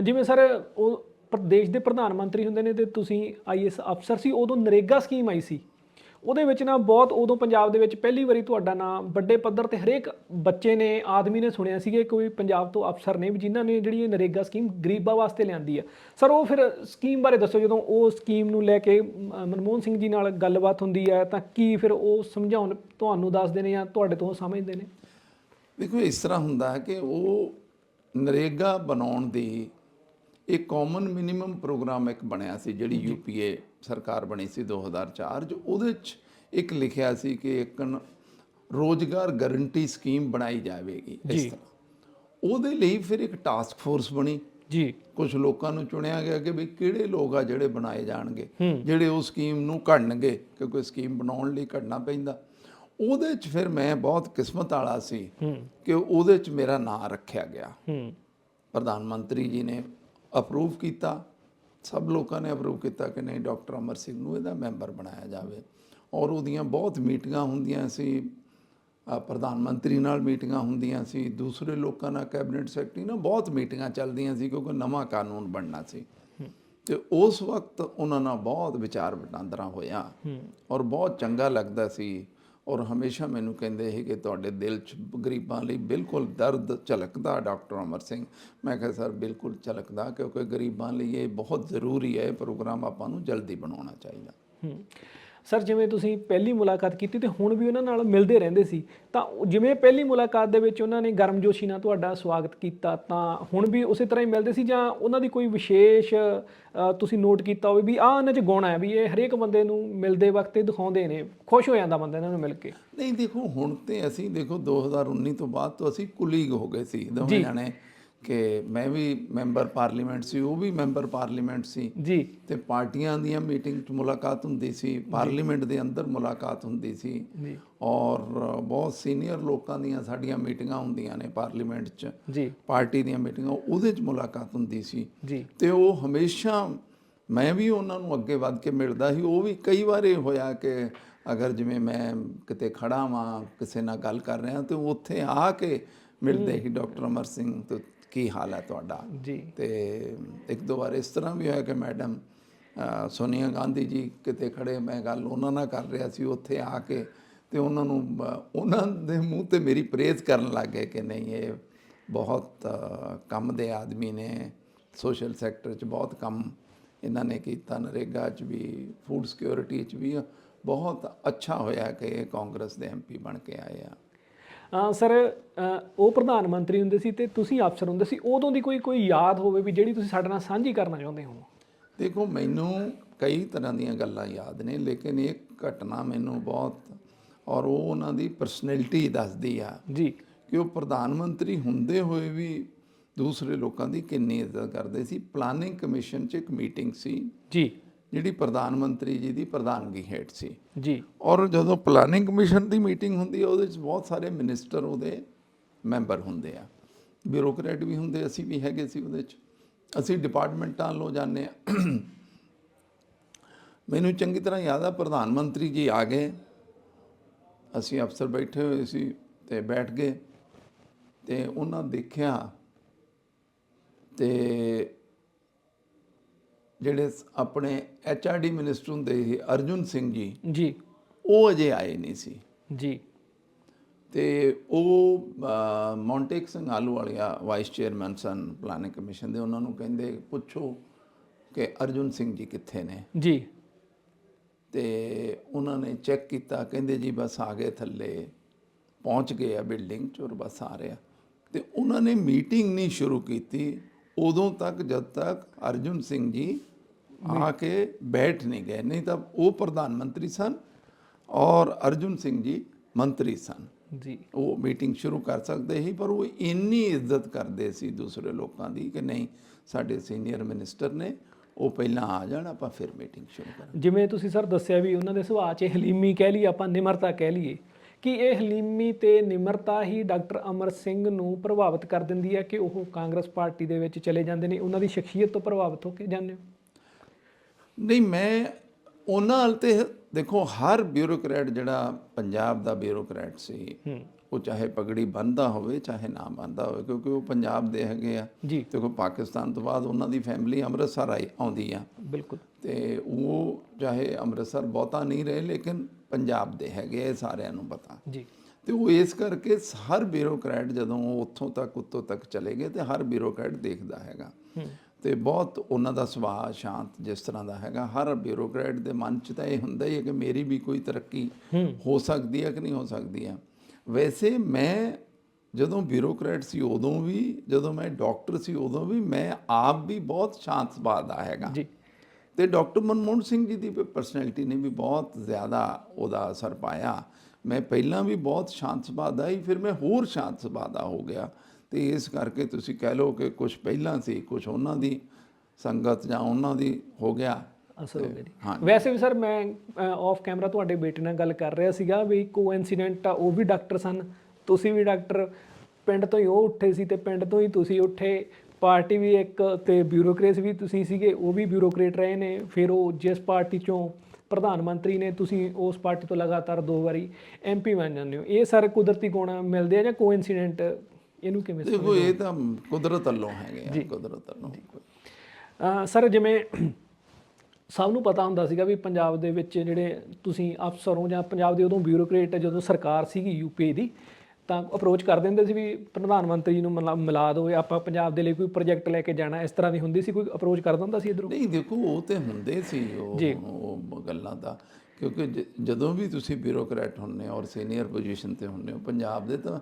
ਜਿਵੇਂ ਸਰ, ਉਹ ਪ੍ਰਦੇਸ਼ ਦੇ ਪ੍ਰਧਾਨ ਮੰਤਰੀ ਹੁੰਦੇ ਨੇ ਤੇ ਤੁਸੀਂ ਆਈਐਸ ਅਫਸਰ ਸੀ, ਉਦੋਂ ਨਰੇਗਾ ਸਕੀਮ ਆਈ ਸੀ। ਉਹਦੇ ਵਿੱਚ ਨਾ ਬਹੁਤ ਉਦੋਂ ਪੰਜਾਬ ਦੇ ਵਿੱਚ ਪਹਿਲੀ ਵਾਰੀ ਤੁਹਾਡਾ ਨਾਮ ਵੱਡੇ ਪੱਧਰ ਤੇ ਹਰੇਕ ਬੱਚੇ ਨੇ, ਆਦਮੀ ਨੇ ਸੁਣਿਆ ਸੀਗਾ ਕੋਈ ਪੰਜਾਬ ਤੋਂ ਅਫਸਰ ਨੇ ਵੀ ਜਿਨ੍ਹਾਂ ਨੇ ਜਿਹੜੀ ਇਹ ਨਰੇਗਾ ਸਕੀਮ ਗਰੀਬਾਂ ਵਾਸਤੇ ਲਿਆਂਦੀ ਆ। ਸਰ, ਉਹ ਫਿਰ ਸਕੀਮ ਬਾਰੇ ਦੱਸੋ, ਜਦੋਂ ਉਹ ਸਕੀਮ ਨੂੰ ਲੈ ਕੇ ਮ- ਮਨਮੋਹਨ ਸਿੰਘ ਜੀ ਨਾਲ ਗੱਲਬਾਤ ਹੁੰਦੀ ਹੈ ਤਾਂ ਕੀ ਫਿਰ ਉਹ ਸਮਝਾਉਣ ਤੁਹਾਨੂੰ ਦੱਸਦੇ ਨੇ ਜਾਂ ਤੁਹਾਡੇ ਤੋਂ ਸਮਝਦੇ ਨੇ? ਦੇਖੋ, ਇਸ ਤਰ੍ਹਾਂ ਹੁੰਦਾ ਹੈ ਕਿ ਉਹ ਨਰੇਗਾ ਬਣਾਉਣ ਦੀ ਇੱਕ ਕਾਮਨ ਮਿਨੀਮਮ ਪ੍ਰੋਗਰਾਮ ਇੱਕ ਬਣਿਆ ਸੀ ਜਿਹੜੀ ਯੂਪੀਏ ਸਰਕਾਰ ਬਣੀ ਸੀ 2004 ਜੋ ਉਹਦੇ ਚ ਇੱਕ ਲਿਖਿਆ ਸੀ ਕਿ ਇੱਕ ਰੋਜ਼ਗਾਰ ਗਾਰੰਟੀ ਸਕੀਮ ਬਣਾਈ ਜਾਵੇਗੀ ਇਸ। ਤਰ੍ਹਾਂ। ਉਹਦੇ ਲਈ ਫਿਰ ਇੱਕ ਟਾਸਕ ਫੋਰਸ ਬਣੀ। ਜੀ। ਕੁਝ ਲੋਕਾਂ ਨੂੰ ਚੁਣਿਆ ਗਿਆ ਕਿ ਵੀ ਕਿਹੜੇ ਲੋਕ ਆ ਜਿਹੜੇ ਬਣਾਏ ਜਾਣਗੇ ਜਿਹੜੇ ਉਹ ਸਕੀਮ ਨੂੰ ਘੜਨਗੇ ਕਿਉਂਕਿ ਸਕੀਮ ਬਣਾਉਣ ਲਈ ਘੜਨਾ ਪੈਂਦਾ। ਉਹਦੇ ਚ ਫਿਰ ਮੈਂ ਬਹੁਤ ਕਿਸਮਤ ਵਾਲਾ ਸੀ ਕਿ ਉਹਦੇ ਚ ਮੇਰਾ ਨਾਂ ਰੱਖਿਆ ਗਿਆ। ਪ੍ਰਧਾਨ ਮੰਤਰੀ ਜੀ ਨੇ ਅਪਰੂਵ ਕੀਤਾ। ਸਭ ਲੋਕਾਂ ਨੇ ਅਪਰੂਵ ਕੀਤਾ ਕਿ ਨਹੀਂ ਡਾਕਟਰ ਅਮਰ ਸਿੰਘ ਨੂੰ ਇਹਦਾ ਮੈਂਬਰ ਬਣਾਇਆ ਜਾਵੇ। ਔਰ ਉਹਦੀਆਂ ਬਹੁਤ ਮੀਟਿੰਗਾਂ ਹੁੰਦੀਆਂ ਸੀ। ਪ੍ਰਧਾਨ ਮੰਤਰੀ ਨਾਲ ਮੀਟਿੰਗਾਂ ਹੁੰਦੀਆਂ ਸੀ। ਦੂਸਰੇ ਲੋਕਾਂ ਨਾਲ ਕੈਬਨਿਟ ਸੈਕਟਰੀ ਨਾਲ ਬਹੁਤ ਮੀਟਿੰਗਾਂ ਚੱਲਦੀਆਂ ਸੀ ਕਿਉਂਕਿ ਨਵਾਂ ਕਾਨੂੰਨ ਬਣਨਾ ਸੀ। ਤੇ ਉਸ ਵਕਤ ਉਹਨਾਂ ਨਾਲ ਬਹੁਤ ਵਿਚਾਰ ਵਟਾਂਦਰਾ ਹੋਇਆ। ਔਰ ਬਹੁਤ ਚੰਗਾ ਲੱਗਦਾ ਸੀ ਔਰ ਹਮੇਸ਼ਾ ਮੈਨੂੰ ਕਹਿੰਦੇ ਸੀ ਕਿ ਤੁਹਾਡੇ ਦਿਲ 'ਚ ਗਰੀਬਾਂ ਲਈ ਬਿਲਕੁਲ ਦਰਦ ਝਲਕਦਾ ਡਾਕਟਰ ਅਮਰ ਸਿੰਘ। ਮੈਂ ਕਿਹਾ, ਸਰ, ਬਿਲਕੁਲ ਝਲਕਦਾ ਕਿਉਂਕਿ ਗਰੀਬਾਂ ਲਈ ਇਹ ਬਹੁਤ ਜ਼ਰੂਰੀ ਹੈ, ਇਹ ਪ੍ਰੋਗਰਾਮ ਆਪਾਂ ਨੂੰ ਜਲਦੀ ਬਣਾਉਣਾ ਚਾਹੀਦਾ। ਸਰ ਜਿਵੇਂ ਤੁਸੀਂ ਪਹਿਲੀ ਮੁਲਾਕਾਤ ਕੀਤੀ ਤੇ ਹੁਣ ਵੀ ਉਹਨਾਂ ਨਾਲ ਮਿਲਦੇ ਰਹਿੰਦੇ ਸੀ ਤਾਂ ਜਿਵੇਂ ਪਹਿਲੀ ਮੁਲਾਕਾਤ ਦੇ ਵਿੱਚ ਉਹਨਾਂ ਨੇ ਗਰਮਜੋਸ਼ੀ ਨਾਲ ਤੁਹਾਡਾ ਸਵਾਗਤ ਕੀਤਾ ਤਾਂ ਹੁਣ ਵੀ ਉਸੇ ਤਰ੍ਹਾਂ ਹੀ ਮਿਲਦੇ ਸੀ ਜਾਂ ਉਹਨਾਂ ਦੀ ਕੋਈ ਵਿਸ਼ੇਸ਼ ਤੁਸੀਂ ਨੋਟ ਕੀਤਾ ਹੋਵੇ ਵੀ ਆਹ ਇਹਨਾਂ 'ਚ ਗੁਣ ਹੈ ਵੀ ਇਹ ਹਰੇਕ ਬੰਦੇ ਨੂੰ ਮਿਲਦੇ ਵਕਤ ਦਿਖਾਉਂਦੇ ਨੇ ਖੁਸ਼ ਹੋ ਜਾਂਦਾ ਬੰਦਾ ਇਹਨਾਂ ਨੂੰ ਮਿਲ ਕੇ। ਨਹੀਂ ਦੇਖੋ ਹੁਣ ਤੇ ਅਸੀਂ ਦੇਖੋ 2019 ਤੋਂ ਬਾਅਦ ਤੋਂ ਅਸੀਂ ਕੁਲੀਗ ਹੋ ਗਏ ਸੀ ਦੋਵੇਂ ਜਾਣੇ। ਕਿ ਮੈਂ ਵੀ ਮੈਂਬਰ ਪਾਰਲੀਮੈਂਟ ਸੀ ਉਹ ਵੀ ਮੈਂਬਰ ਪਾਰਲੀਮੈਂਟ ਸੀ। ਜੀ। ਤੇ ਪਾਰਟੀਆਂ ਦੀਆਂ ਮੀਟਿੰਗ 'ਚ ਮੁਲਾਕਾਤ ਹੁੰਦੀ ਸੀ ਪਾਰਲੀਮੈਂਟ ਦੇ ਅੰਦਰ ਮੁਲਾਕਾਤ ਹੁੰਦੀ ਸੀ। ਜੀ। ਔਰ ਬਹੁਤ ਸੀਨੀਅਰ ਲੋਕਾਂ ਦੀਆਂ ਸਾਡੀਆਂ ਮੀਟਿੰਗਾਂ ਹੁੰਦੀਆਂ ਨੇ ਪਾਰਲੀਮੈਂਟ 'ਚ। ਜੀ। ਪਾਰਟੀ ਦੀਆਂ ਮੀਟਿੰਗਾਂ ਉਹਦੇ 'ਚ ਮੁਲਾਕਾਤ ਹੁੰਦੀ ਸੀ। ਜੀ। ਤੇ ਉਹ ਹਮੇਸ਼ਾ ਮੈਂ ਵੀ ਉਹਨਾਂ ਨੂੰ ਅੱਗੇ ਵੱਧ ਕੇ ਮਿਲਦਾ ਸੀ। ਉਹ ਵੀ ਕਈ ਵਾਰ ਇਹ ਹੋਇਆ ਕਿ ਅਗਰ ਜਿਵੇਂ ਮੈਂ ਕਿਤੇ ਖੜਾ ਵਾਂ ਕਿਸੇ ਨਾਲ ਗੱਲ ਕਰ ਰਿਹਾ ਤੇ ਉੱਥੇ ਆ ਕੇ ਮਿਲਦੇ ਸੀ ਡਾਕਟਰ ਅਮਰ ਸਿੰਘ ਤੇ ਕੀ ਹਾਲ ਹੈ ਤੁਹਾਡਾ? ਜੀ। ਤੇ ਇੱਕ ਦੋ ਵਾਰ ਇਸ ਤਰ੍ਹਾਂ ਵੀ ਹੋਇਆ ਕਿ ਮੈਡਮ ਸੋਨੀਆ ਗਾਂਧੀ ਜੀ ਕਿਤੇ ਖੜੇ ਮੈਂ ਗੱਲ ਉਹਨਾਂ ਨਾਲ ਕਰ ਰਿਹਾ ਸੀ ਉੱਥੇ ਆ ਕੇ ਤੇ ਉਹਨਾਂ ਨੂੰ ਉਹਨਾਂ ਦੇ ਮੂੰਹ ਤੇ ਮੇਰੀ ਪ੍ਰੇਜ਼ ਕਰਨ ਲੱਗ ਗਏ ਕਿ ਨਹੀਂ ਇਹ ਬਹੁਤ ਕੰਮ ਦੇ ਆਦਮੀ ਨੇ ਸੋਸ਼ਲ ਸੈਕਟਰ 'ਚ ਬਹੁਤ ਕੰਮ ਇਹਨਾਂ ਨੇ ਕੀਤਾ ਨਰੇਗਾ 'ਚ ਵੀ ਫੂਡ ਸਿਕਿਉਰਿਟੀ 'ਚ ਵੀ ਬਹੁਤ ਅੱਛਾ ਹੋਇਆ ਕਿ ਇਹ ਕਾਂਗਰਸ ਦੇ ਐਮਪੀ ਬਣ ਕੇ ਆਏ ਆ। ਸਰ ਉਹ ਪ੍ਰਧਾਨ ਮੰਤਰੀ ਹੁੰਦੇ ਸੀ ਤੇ ਤੁਸੀਂ ਅਫਸਰ ਹੁੰਦੇ ਸੀ ਉਦੋਂ ਦੀ ਕੋਈ ਕੋਈ ਯਾਦ ਹੋਵੇ ਵੀ ਜਿਹੜੀ ਤੁਸੀਂ ਸਾਡੇ ਨਾਲ ਸਾਂਝੀ ਕਰਨਾ ਚਾਹੁੰਦੇ ਹੋ? ਦੇਖੋ ਮੈਨੂੰ ਕਈ ਤਰ੍ਹਾਂ ਦੀਆਂ ਗੱਲਾਂ ਯਾਦ ਨੇ ਲੇਕਿਨ ਇੱਕ ਘਟਨਾ ਮੈਨੂੰ ਬਹੁਤ ਔਰ ਉਹ ਉਹਨਾਂ ਦੀ ਪਰਸਨੈਲਿਟੀ ਦੱਸਦੀ ਆ ਜੀ। ਕਿ ਉਹ ਪ੍ਰਧਾਨ ਮੰਤਰੀ ਹੁੰਦੇ ਹੋਏ ਵੀ ਦੂਸਰੇ ਲੋਕਾਂ ਦੀ ਕਿੰਨੀ ਇੱਜ਼ਤ ਕਰਦੇ ਸੀ। ਪਲਾਨਿੰਗ ਕਮਿਸ਼ਨ 'ਚ ਇੱਕ ਮੀਟਿੰਗ ਸੀ। ਜੀ। ਜਿਹੜੀ ਪ੍ਰਧਾਨ ਮੰਤਰੀ ਜੀ ਦੀ ਪ੍ਰਧਾਨਗੀ ਹੇਠ ਸੀ। ਜੀ। ਔਰ ਜਦੋਂ ਪਲਾਨਿੰਗ ਕਮਿਸ਼ਨ ਦੀ ਮੀਟਿੰਗ ਹੁੰਦੀ ਹੈ ਉਹਦੇ ਵਿੱਚ ਬਹੁਤ ਸਾਰੇ ਮਿਨਿਸਟਰ ਉਹਦੇ ਮੈਂਬਰ ਹੁੰਦੇ ਆ। ਬਿਊਰੋਕਰੇਟ ਵੀ ਹੁੰਦੇ ਅਸੀਂ ਵੀ ਹੈਗੇ ਸੀ ਉਹਦੇ 'ਚ ਅਸੀਂ ਡਿਪਾਰਟਮੈਂਟਾਂ ਵੱਲੋਂ ਜਾਂਦੇ ਆ। ਮੈਨੂੰ ਚੰਗੀ ਤਰ੍ਹਾਂ ਯਾਦ ਆ ਪ੍ਰਧਾਨ ਮੰਤਰੀ ਜੀ ਆ ਗਏ। ਅਸੀਂ ਅਫਸਰ ਬੈਠੇ ਹੋਏ ਸੀ ਤੇ ਬੈਠ ਗਏ ਤੇ ਉਹਨਾਂ ਦੇਖਿਆ ਤੇ ਜਿਹੜੇ ਆਪਣੇ ਡੀ ਮਿਨਿਸਟਰ ਹੁੰਦੇ ਸੀ ਅਰਜੁਨ ਸਿੰਘ ਜੀ ਜੀ। ਉਹ ਅਜੇ ਆਏ ਨਹੀਂ ਸੀ। ਜੀ। ਤੇ ਉਹ ਮੌਂਟੇਕ ਸਿੰਘ ਆਲੂਵਾਲੀਆ ਵਾਈਸ ਚੇਅਰਮੈਨ ਸਨ ਪਲਾਨਿੰਗ ਕਮਿਸ਼ਨ ਦੇ ਉਹਨਾਂ ਨੂੰ ਕਹਿੰਦੇ ਪੁੱਛੋ ਕਿ ਅਰਜੁਨ ਸਿੰਘ ਜੀ ਕਿੱਥੇ ਨੇ। ਜੀ। ਤੇ ਉਹਨਾਂ ਨੇ ਚੈੱਕ ਕੀਤਾ ਕਹਿੰਦੇ ਜੀ ਬਸ ਆ ਗਏ ਥੱਲੇ ਪਹੁੰਚ ਗਏ ਆ ਬਿਲਡਿੰਗ ਚ ਔਰ ਬਸ ਆ ਰਿਹਾ ਤੇ ਉਹਨਾਂ ਨੇ ਮੀਟਿੰਗ ਨਹੀਂ ਸ਼ੁਰੂ ਕੀਤੀ। ਉਦੋਂ ਤੱਕ ਜਦ ਤੱਕ ਅਰਜੁਨ ਸਿੰਘ ਜੀ ਆ ਕੇ ਬੈਠ ਨਹੀਂ ਗਏ ਨਹੀਂ ਤਾਂ ਉਹ ਪ੍ਰਧਾਨ ਮੰਤਰੀ ਸਨ ਔਰ ਅਰਜੁਨ ਸਿੰਘ ਜੀ ਮੰਤਰੀ ਸਨ। ਜੀ। ਉਹ ਮੀਟਿੰਗ ਸ਼ੁਰੂ ਕਰ ਸਕਦੇ ਸੀ ਪਰ ਉਹ ਇੰਨੀ ਇੱਜ਼ਤ ਕਰਦੇ ਸੀ ਦੂਸਰੇ ਲੋਕਾਂ ਦੀ ਕਿ ਨਹੀਂ ਸਾਡੇ ਸੀਨੀਅਰ ਮਿਨਿਸਟਰ ਨੇ ਉਹ ਪਹਿਲਾਂ ਆ ਜਾਣ ਆਪਾਂ ਫਿਰ ਮੀਟਿੰਗ ਸ਼ੁਰੂ ਕਰਾਂਗੇ। ਜਿਵੇਂ ਤੁਸੀਂ ਸਰ ਦੱਸਿਆ ਵੀ ਉਹਨਾਂ ਦੇ ਸੁਭਾਅ 'ਚ ਹਲੀਮੀ ਕਹਿ ਲਈਏ ਆਪਾਂ ਨਿਮਰਤਾ ਕਹਿ ਲਈਏ ਕਿ ਇਹ ਹਲੀਮੀ ਤੇ ਨਿਮਰਤਾ ਹੀ ਡਾਕਟਰ ਅਮਰ ਸਿੰਘ ਨੂੰ ਪ੍ਰਭਾਵਿਤ ਕਰ ਦਿੰਦੀ ਹੈ ਕਿ ਉਹ ਕਾਂਗਰਸ ਪਾਰਟੀ ਦੇ ਵਿੱਚ ਚਲੇ ਜਾਂਦੇ ਨੇ। ਉਹਨਾਂ ਦੀ ਸ਼ਖਸੀਅਤ ਤੋਂ ਪ੍ਰਭਾਵਿਤ ਹੋ ਕੇ ਜਾਂਦੇ ਹੋ? ਨਹੀਂ ਮੈਂ ਉਹਨਾਂ ਨਾਲ ਤੇ ਦੇਖੋ ਹਰ ਬਿਊਰੋਕਰੇਟ ਜਿਹੜਾ ਪੰਜਾਬ ਦਾ ਬਿਊਰੋਕਰੇਟ ਸੀ ਉਹ ਚਾਹੇ ਪਗੜੀ ਬੰਨਦਾ ਹੋਵੇ ਚਾਹੇ ਨਾ ਬੰਨਦਾ ਹੋਵੇ ਕਿਉਂਕਿ ਉਹ ਪੰਜਾਬ ਦੇ ਹੈਗੇ ਆ। ਦੇਖੋ ਪਾਕਿਸਤਾਨ ਤੋਂ ਬਾਅਦ ਉਹਨਾਂ ਦੀ ਫੈਮਿਲੀ ਅੰਮ੍ਰਿਤਸਰ ਆਈ ਆਉਂਦੀ ਆ। ਬਿਲਕੁਲ। ਤੇ ਉਹ ਚਾਹੇ ਅੰਮ੍ਰਿਤਸਰ ਬਹੁਤਾ ਨਹੀਂ ਰਹੇ ਲੇਕਿਨ ਪੰਜਾਬ ਦੇ ਹੈਗੇ ਇਹ ਸਾਰਿਆਂ ਨੂੰ ਪਤਾ। ਜੀ। ਤੇ ਉਹ ਇਸ ਕਰਕੇ ਹਰ ਬਿਊਰੋਕਰੇਟ ਜਦੋਂ ਉਹ ਉੱਥੋਂ ਤੱਕ ਉੱਤੋਂ ਤੱਕ ਚਲੇ ਗਏ ਤੇ ਹਰ ਬਿਊਰੋਕਰੇਟ ਦੇਖਦਾ ਹੈਗਾ। ਤੇ ਬਹੁਤ ਉਹਨਾਂ ਦਾ ਸੁਭਾਅ ਸ਼ਾਂਤ ਜਿਸ ਤਰ੍ਹਾਂ ਦਾ ਹੈਗਾ। ਹਰ ਬਿਊਰੋਕਰੇਟ ਦੇ ਮਨ 'ਚ ਤਾਂ ਇਹ ਹੁੰਦਾ ਹੀ ਹੈ ਕਿ ਮੇਰੀ ਵੀ ਕੋਈ ਤਰੱਕੀ ਹੋ ਸਕਦੀ ਹੈ ਕਿ ਨਹੀਂ ਹੋ ਸਕਦੀ ਹੈ। ਵੈਸੇ ਮੈਂ ਜਦੋਂ ਬਿਊਰੋਕਰੇਟ ਸੀ ਉਦੋਂ ਵੀ ਜਦੋਂ ਮੈਂ ਡਾਕਟਰ ਸੀ ਉਦੋਂ ਵੀ ਮੈਂ ਆਪ ਵੀ ਬਹੁਤ ਸ਼ਾਂਤ ਸੁਭਾਅ ਦਾ ਹੈਗਾ। ਜੀ। ਤੇ ਡਾਕਟਰ ਮਨਮੋਹਨ ਸਿੰਘ ਜੀ ਦੀ ਪਰਸਨੈਲਿਟੀ ਨੇ ਵੀ ਬਹੁਤ ਜ਼ਿਆਦਾ ਉਹਦਾ ਅਸਰ ਪਾਇਆ। ਮੈਂ ਪਹਿਲਾਂ ਵੀ ਬਹੁਤ ਸ਼ਾਂਤ ਸੁਭਾਅ ਦਾ ਹੀ ਫਿਰ ਮੈਂ ਹੋਰ ਸ਼ਾਂਤ ਸੁਭਾਅ ਦਾ ਹੋ ਗਿਆ। ਤੇ ਇਸ ਕਰਕੇ ਤੁਸੀਂ ਕਹਿ ਲਓ ਕਿ ਕੁਝ ਪਹਿਲਾਂ ਸੀ ਕੁਝ ਉਹਨਾਂ ਦੀ ਸੰਗਤ ਜਾਂ ਉਹਨਾਂ ਦੀ ਹੋ ਗਿਆ। ਅਸਰ ਹੋ ਗਿਆ। ਵੈਸੇ ਵੀ ਸਰ ਮੈਂ ਆਫ ਕੈਮਰਾ ਤੁਹਾਡੇ ਬੇਟੇ ਨਾਲ ਗੱਲ ਕਰ ਰਿਹਾ ਸੀਗਾ ਵੀ ਕੋਇਨਸੀਡੈਂਟ ਆ ਉਹ ਵੀ ਡਾਕਟਰ ਸਨ। ਤੁਸੀਂ ਵੀ ਡਾਕਟਰ ਪਿੰਡ ਤੋਂ ਹੀ ਉਹ ਉੱਠੇ ਸੀ ਤੇ ਪਿੰਡ ਤੋਂ ਹੀ ਤੁਸੀਂ ਉੱਠੇ। ਪਾਰਟੀ ਵੀ ਇੱਕ ਤੇ ਬਿਊਰੋਕਰੇਸ ਵੀ ਤੁਸੀਂ ਸੀਗੇ ਉਹ ਵੀ ਬਿਊਰੋਕਰੇਟ ਰਹੇ ਨੇ। ਫਿਰ ਉਹ ਜਿਸ ਪਾਰਟੀ ਚੋਂ ਪ੍ਰਧਾਨ ਮੰਤਰੀ ਨੇ ਤੁਸੀਂ ਉਸ ਪਾਰਟੀ ਤੋਂ ਲਗਾਤਾਰ ਦੋ ਵਾਰੀ ਐਮਪੀ ਬਣ ਜਾਂਦੇ ਹੋ। ਇਹ ਸਰ ਕੁਦਰਤੀ ਗੁਣ ਮਿਲਦੇ ਆ ਜਾਂ ਕੋਇਨਸੀਡੈਂਟ ਇਹਨੂੰ ਕਿਵੇਂ ਦੇਖੋ ਇਹ ਤਾਂ ਕੁਦਰਤ ਵੱਲੋਂ ਹੈਗੇ ਆ ਕੁਦਰਤ ਵੱਲੋਂ। ਸਰ ਜਿਵੇਂ ਸਭ ਨੂੰ ਪਤਾ ਹੁੰਦਾ ਸੀਗਾ ਵੀ ਪੰਜਾਬ ਦੇ ਵਿੱਚ ਜਿਹੜੇ ਤੁਸੀਂ ਅਫਸਰ ਹੋ ਜਾਂ ਪੰਜਾਬ ਦੇ ਉਦੋਂ ਬਿਊਰੋਕਰੇਟ ਜਦੋਂ ਸਰਕਾਰ ਸੀਗੀ ਯੂਪੀ ਦੀ ਤਾਂ ਅਪਰੋਚ ਕਰ ਦਿੰਦੇ ਸੀ ਵੀ ਪ੍ਰਧਾਨ ਮੰਤਰੀ ਨੂੰ ਮਿਲਾ- ਦਿਓ ਆਪਾਂ ਪੰਜਾਬ ਦੇ ਲਈ ਕੋਈ ਪ੍ਰੋਜੈਕਟ ਲੈ ਕੇ ਜਾਣਾ ਇਸ ਤਰ੍ਹਾਂ ਦੀ ਹੁੰਦੀ ਸੀ ਕੋਈ ਅਪਰੋਚ ਕਰ ਦਿੰਦਾ ਸੀ ਇਧਰੋਂ? ਨਹੀਂ ਦੇਖੋ ਉਹ ਤੇ ਹੁੰਦੇ ਸੀ ਉਹ ਗੱਲਾਂ ਦਾ ਕਿਉਂਕਿ ਜਦੋਂ ਵੀ ਤੁਸੀਂ ਬਿਊਰੋਕਰੇਟ ਹੁੰਨੇ ਔਰ ਸੀਨੀਅਰ ਪੋਜੀਸ਼ਨ ਤੇ ਹੁੰਨੇ ਹੋ ਪੰਜਾਬ ਦੇ ਤਾਂ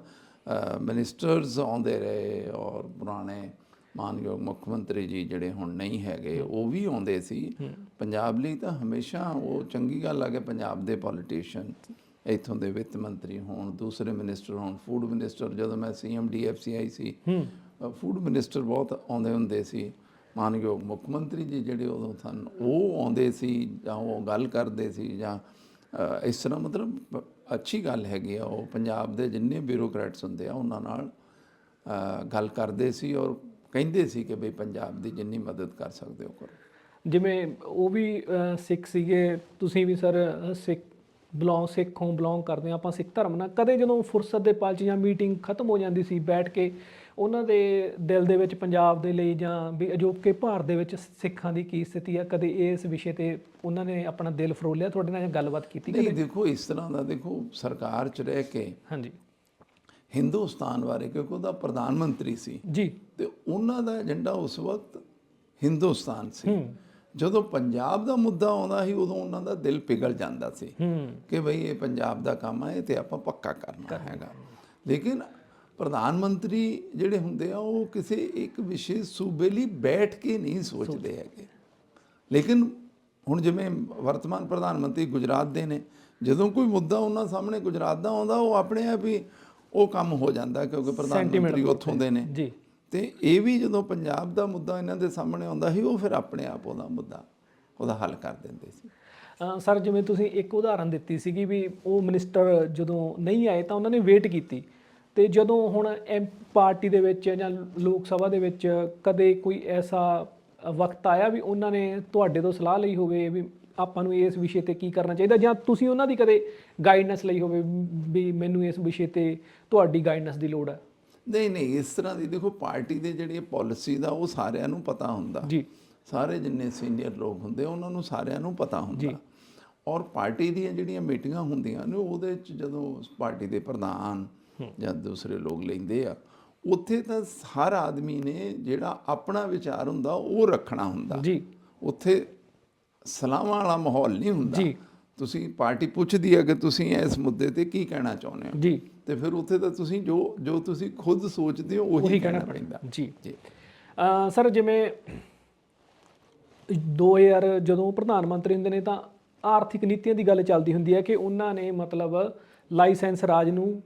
ਮਿਨਿਸਟਰਸ ਆਉਂਦੇ ਰਹੇ ਔਰ ਪੁਰਾਣੇ ਮਾਨਯੋਗ ਮੁੱਖ ਮੰਤਰੀ ਜੀ ਜਿਹੜੇ ਹੁਣ ਨਹੀਂ ਹੈਗੇ ਉਹ ਵੀ ਆਉਂਦੇ ਸੀ। ਪੰਜਾਬ ਲਈ ਤਾਂ ਹਮੇਸ਼ਾ ਉਹ ਚੰਗੀ ਗੱਲ ਆ ਕਿ ਪੰਜਾਬ ਦੇ ਪੋਲੀਟੀਸ਼ੀਅਨ ਇੱਥੋਂ ਦੇ ਵਿੱਤ ਮੰਤਰੀ ਹੋਣ ਦੂਸਰੇ ਮਿਨਿਸਟਰ ਹੋਣ ਫੂਡ ਮਿਨਿਸਟਰ ਜਦੋਂ ਮੈਂ ਸੀਐਮ ਡੀਐਫਸੀਆਈ ਸੀ ਫੂਡ ਮਿਨਿਸਟਰ ਬਹੁਤ ਆਉਂਦੇ ਹੁੰਦੇ ਸੀ। ਮਾਨਯੋਗ ਮੁੱਖ ਮੰਤਰੀ ਜੀ ਜਿਹੜੇ ਉਦੋਂ ਸਨ ਉਹ ਆਉਂਦੇ ਸੀ ਜਾਂ ਉਹ ਗੱਲ ਕਰਦੇ ਸੀ ਜਾਂ ਇਸ ਤਰ੍ਹਾਂ ਮਤਲਬ ਅੱਛੀ ਗੱਲ ਹੈਗੀ ਆ ਉਹ ਪੰਜਾਬ ਦੇ ਜਿੰਨੇ ਬਿਊਰੋਕਰੈਟਸ ਹੁੰਦੇ ਆ ਉਹਨਾਂ ਨਾਲ ਗੱਲ ਕਰਦੇ ਸੀ ਔਰ ਕਹਿੰਦੇ ਸੀ ਕਿ ਬਈ ਪੰਜਾਬ ਦੀ ਜਿੰਨੀ ਮਦਦ ਕਰ ਸਕਦੇ ਹੋ ਕਰੋ। ਜਿਵੇਂ ਉਹ ਵੀ ਸਿੱਖ ਸੀਗੇ ਤੁਸੀਂ ਵੀ ਸਰ ਸਿੱਖ ਬਿਲੋਂਗ ਸਿੱਖ ਹੋ ਬਿਲੋਂਗ ਕਰਦੇ ਆ ਆਪਾਂ ਸਿੱਖ ਧਰਮ ਨਾਲ। ਕਦੇ ਜਦੋਂ ਫੁਰਸਤ ਦੇ ਪਲ 'ਚ ਜਾਂ ਮੀਟਿੰਗ ਖਤਮ ਹੋ ਜਾਂਦੀ ਸੀ ਬੈਠ ਕੇ ਉਹਨਾਂ ਦੇ ਦਿਲ ਦੇ ਵਿੱਚ ਪੰਜਾਬ ਦੇ ਲਈ ਜਾਂ ਵੀ ਅਜੋਕੇ ਭਾਰਤ ਦੇ ਵਿੱਚ ਸਿੱਖਾਂ ਦੀ ਕੀ ਸਥਿਤੀ ਆ? ਕਦੇ ਇਸ ਵਿਸ਼ੇ ਤੇ ਉਹਨਾਂ ਨੇ ਆਪਣਾ ਦਿਲ ਫਰੋਲਿਆ ਤੁਹਾਡੇ ਨਾਲ ਗੱਲਬਾਤ ਕੀਤੀ ਨਹੀਂ ਦੇਖੋ ਇਸ ਤਰ੍ਹਾਂ ਦਾ ਦੇਖੋ ਸਰਕਾਰ 'ਚ ਰਹਿ ਕੇ ਹਾਂਜੀ। ਹਿੰਦੁਸਤਾਨ ਬਾਰੇ ਕਿਉਂਕਿ ਉਹਦਾ ਪ੍ਰਧਾਨ ਮੰਤਰੀ ਸੀ ਜੀ। ਤੇ ਉਹਨਾਂ ਦਾ ਏਜੰਡਾ ਉਸ ਵਕਤ ਹਿੰਦੁਸਤਾਨ ਸੀ। ਜਦੋਂ ਪੰਜਾਬ ਦਾ ਮੁੱਦਾ ਆਉਂਦਾ ਸੀ ਉਦੋਂ ਉਹਨਾਂ ਦਾ ਦਿਲ ਪਿਘਲ ਜਾਂਦਾ ਸੀ ਕਿ ਭਈ ਇਹ ਪੰਜਾਬ ਦਾ ਕੰਮ ਹੈ ਤੇ ਆਪਾਂ ਪੱਕਾ ਕਰਨਾ ਹੈਗਾ। ਲੇਕਿਨ ਪ੍ਰਧਾਨ ਮੰਤਰੀ ਜਿਹੜੇ ਹੁੰਦੇ ਆ ਉਹ ਕਿਸੇ ਇੱਕ ਵਿਸ਼ੇਸ਼ ਸੂਬੇ ਲਈ ਬੈਠ ਕੇ ਨਹੀਂ ਸੋਚਦੇ ਹੈਗੇ। ਲੇਕਿਨ ਹੁਣ ਜਿਵੇਂ ਵਰਤਮਾਨ ਪ੍ਰਧਾਨ ਮੰਤਰੀ ਗੁਜਰਾਤ ਦੇ ਨੇ ਜਦੋਂ ਕੋਈ ਮੁੱਦਾ ਉਹਨਾਂ ਸਾਹਮਣੇ ਗੁਜਰਾਤ ਦਾ ਆਉਂਦਾ ਉਹ ਆਪਣੇ ਆਪ ਹੀ ਉਹ ਕੰਮ ਹੋ ਜਾਂਦਾ ਕਿਉਂਕਿ ਪ੍ਰਧਾਨ ਮੰਤਰੀ ਉੱਥੋਂ ਦੇ ਨੇ। ਜੀ। ਤੇ ਇਹ ਵੀ ਜਦੋਂ ਪੰਜਾਬ ਦਾ ਮੁੱਦਾ ਇਹਨਾਂ ਦੇ ਸਾਹਮਣੇ ਆਉਂਦਾ ਸੀ, ਉਹ ਫਿਰ ਆਪਣੇ ਆਪ ਉਹਦਾ ਮੁੱਦਾ, ਉਹਦਾ ਹੱਲ ਕਰ ਦਿੰਦੇ ਸੀ। ਸਰ, ਜਿਵੇਂ ਤੁਸੀਂ ਇੱਕ ਉਦਾਹਰਨ ਦਿੱਤੀ ਸੀਗੀ ਵੀ ਉਹ ਮਿਨਿਸਟਰ ਜਦੋਂ ਨਹੀਂ ਆਏ ਤਾਂ ਉਹਨਾਂ ਨੇ ਵੇਟ ਕੀਤੀ ਤੇ ਜਦੋਂ ਹੁਣ ਐਮ ਪਾਰਟੀ ਦੇ ਵਿੱਚ ਜਾਂ ਲੋਕ ਸਭਾ ਦੇ ਵਿੱਚ ਕਦੇ ਕੋਈ ਐਸਾ ਵਕਤ ਆਇਆ ਵੀ ਉਹਨਾਂ ਨੇ ਤੁਹਾਡੇ ਤੋਂ ਸਲਾਹ ਲਈ ਹੋਵੇ ਵੀ ਆਪਾਂ ਨੂੰ ਇਸ ਵਿਸ਼ੇ ਤੇ ਕੀ ਕਰਨਾ ਚਾਹੀਦਾ ਜਾਂ ਤੁਸੀਂ ਉਹਨਾਂ ਦੀ ਕਦੇ ਗਾਈਡਨੈਸ ਲਈ ਹੋਵੇ ਵੀ ਮੈਨੂੰ ਇਸ ਵਿਸ਼ੇ ਤੇ ਤੁਹਾਡੀ ਗਾਈਡਨੈਸ ਦੀ ਲੋੜ ਹੈ? ਨਹੀਂ ਨਹੀਂ ਇਸ ਤਰ੍ਹਾਂ ਦੀ ਦੇਖੋ ਪਾਰਟੀ ਦੇ ਜਿਹੜੀ ਪਾਲਿਸੀ ਦਾ ਉਹ ਸਾਰਿਆਂ ਨੂੰ ਪਤਾ ਹੁੰਦਾ। ਜੀ। ਸਾਰੇ ਜਿੰਨੇ ਸੀਨੀਅਰ ਲੋਕ ਹੁੰਦੇ ਉਹਨਾਂ ਨੂੰ ਸਾਰਿਆਂ ਨੂੰ ਪਤਾ ਹੁੰਦਾ। ਔਰ ਪਾਰਟੀ ਦੀਆਂ ਜਿਹੜੀਆਂ ਮੀਟਿੰਗਾਂ ਹੁੰਦੀਆਂ ਨੇ ਉਹਦੇ ਵਿੱਚ ਜਦੋਂ ਪਾਰਟੀ ਦੇ ਪ੍ਰਧਾਨ ਜਾਂ ਦੂਸਰੇ ਲੋਕ ਲੈਂਦੇ ਆ ਉੱਥੇ ਤਾਂ ਹਰ ਆਦਮੀ ਨੇ ਜਿਹੜਾ ਆਪਣਾ ਵਿਚਾਰ ਹੁੰਦਾ ਉਹ ਰੱਖਣਾ ਹੁੰਦਾ। ਜੀ। ਉੱਥੇ ਸਲਾਹਾਂ ਵਾਲਾ ਮਾਹੌਲ ਨਹੀਂ ਹੁੰਦਾ। ਜੀ। ਤੁਸੀਂ ਪਾਰਟੀ ਪੁੱਛਦੀ ਹੈ ਕਿ ਤੁਸੀਂ ਇਸ ਮੁੱਦੇ ਤੇ ਕੀ ਕਹਿਣਾ ਚਾਹੁੰਦੇ ਹੋ? ਜੀ। ਤੇ ਫਿਰ ਉੱਥੇ ਤਾਂ ਤੁਸੀਂ ਜੋ ਜੋ ਤੁਸੀਂ ਖੁਦ ਸੋਚਦੇ ਹੋ ਉਹੀ ਕਹਿਣਾ ਪੈਂਦਾ। ਜੀ। ਜੀ। ਸਰ ਜਿਵੇਂ 2000 ਜਦੋਂ ਪ੍ਰਧਾਨ ਮੰਤਰੀ ਹੁੰਦੇ ਨੇ ਤਾਂ ਆਰਥਿਕ ਨੀਤੀਆਂ ਦੀ ਗੱਲ ਚੱਲਦੀ ਹੁੰਦੀ ਹੈ ਕਿ ਉਹਨਾਂ ਨੇ ਮਤਲਬ ਲਾਇਸੈਂਸ ਰਾਜ ਨੂੰ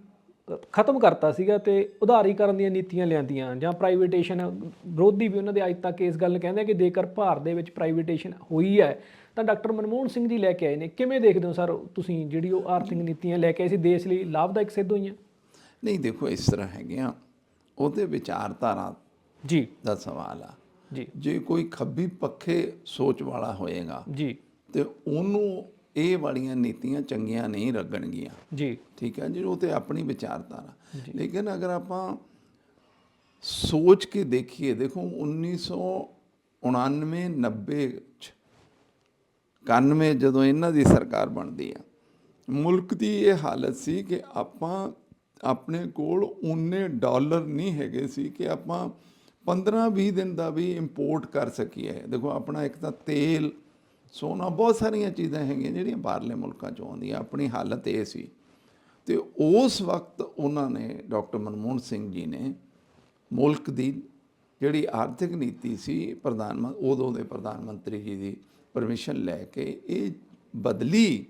ਖਤਮ ਕਰਤਾ ਸੀਗਾ ਤੇ ਉਧਾਰੀਕਰਨ ਦੀਆਂ ਨੀਤੀਆਂ ਲਿਆਂਦੀਆਂ। ਜਾਂ ਪ੍ਰਾਈਵੇਟੇਸ਼ਨ ਵਿਰੋਧੀ ਵੀ ਉਹਨਾਂ ਦੇ ਅੱਜ ਤੱਕ ਇਸ ਗੱਲ ਕਹਿੰਦੇ ਕਿ ਜੇਕਰ ਭਾਰਤ ਦੇ ਵਿੱਚ ਪ੍ਰਾਈਵੇਟੇਸ਼ਨ ਹੋਈ ਹੈ ਤਾਂ ਡਾਕਟਰ ਮਨਮੋਹਨ ਸਿੰਘ ਜੀ ਲੈ ਕੇ ਆਏ ਨੇ। ਕਿਵੇਂ ਦੇਖਦੇ ਹੋ ਸਰ ਤੁਸੀਂ ਜਿਹੜੀ ਉਹ ਆਰਥਿਕ ਨੀਤੀਆਂ ਲੈ ਕੇ ਆਏ ਸੀ? ਦੇਸ਼ ਲਈ ਲਾਭਦਾਇਕ ਸਿੱਧ ਹੋਈਆਂ? ਨਹੀਂ ਦੇਖੋ ਇਸ ਤਰ੍ਹਾਂ ਹੈਗੀਆਂ। ਉਹਦੇ ਵਿਚਾਰਧਾਰਾ ਜੀ। ਦਾ ਸਵਾਲ ਆ। ਜੀ। ਜੇ ਕੋਈ ਖੱਬੀ ਪੱਖੇ ਸੋਚ ਵਾਲਾ ਹੋਏਗਾ ਜੀ। ਤੇ ਉਹਨੂੰ ਇਹ ਵਾਲੀਆਂ ਨੀਤੀਆਂ ਚੰਗੀਆਂ ਨਹੀਂ ਲੱਗਣਗੀਆਂ। ਜੀ। ਠੀਕ ਹੈ ਜੀ ਉਹ ਤੇ ਆਪਣੀ ਵਿਚਾਰਧਾਰਾ। ਲੇਕਿਨ ਅਗਰ ਆਪਾਂ ਸੋਚ ਕੇ ਦੇਖੀਏ ਦੇਖੋ 1999 90 ਚ 91 ਜਦੋਂ ਇਹਨਾਂ ਦੀ ਸਰਕਾਰ ਬਣਦੀ ਆ, ਮੁਲਕ ਦੀ ਇਹ ਹਾਲਤ ਸੀ ਕਿ ਆਪਾਂ ਆਪਣੇ ਕੋਲ ਉਨੇ ਡਾਲਰ ਨਹੀਂ ਹੈਗੇ ਸੀ ਕਿ ਆਪਾਂ 15-20 ਦਿਨ ਦਾ ਵੀ ਇੰਪੋਰਟ ਕਰ ਸਕੀਏ। ਦੇਖੋ ਆਪਣਾ ਇੱਕ ਤਾਂ ਤੇਲ, ਸੋਨਾ, ਬਹੁਤ ਸਾਰੀਆਂ ਚੀਜ਼ਾਂ ਹੈਗੀਆਂ ਜਿਹੜੀਆਂ ਬਾਹਰਲੇ ਮੁਲਕਾਂ ਚੋਂ ਆਉਂਦੀਆਂ। ਆਪਣੀ ਹਾਲਤ ਇਹ ਸੀ। ਤੇ ਉਸ ਵਕਤ ਉਹਨਾਂ ਨੇ ਡਾਕਟਰ ਮਨਮੋਹਨ ਸਿੰਘ ਜੀ ਨੇ ਮੁਲਕ ਦੀ ਜਿਹੜੀ ਆਰਥਿਕ ਨੀਤੀ ਸੀ, ਪ੍ਰਧਾਨ ਉਦੋਂ ਦੇ ਪ੍ਰਧਾਨ ਮੰਤਰੀ ਜੀ ਦੀ ਪਰਮਿਸ਼ਨ ਲੈ ਕੇ ਇਹ ਬਦਲੀ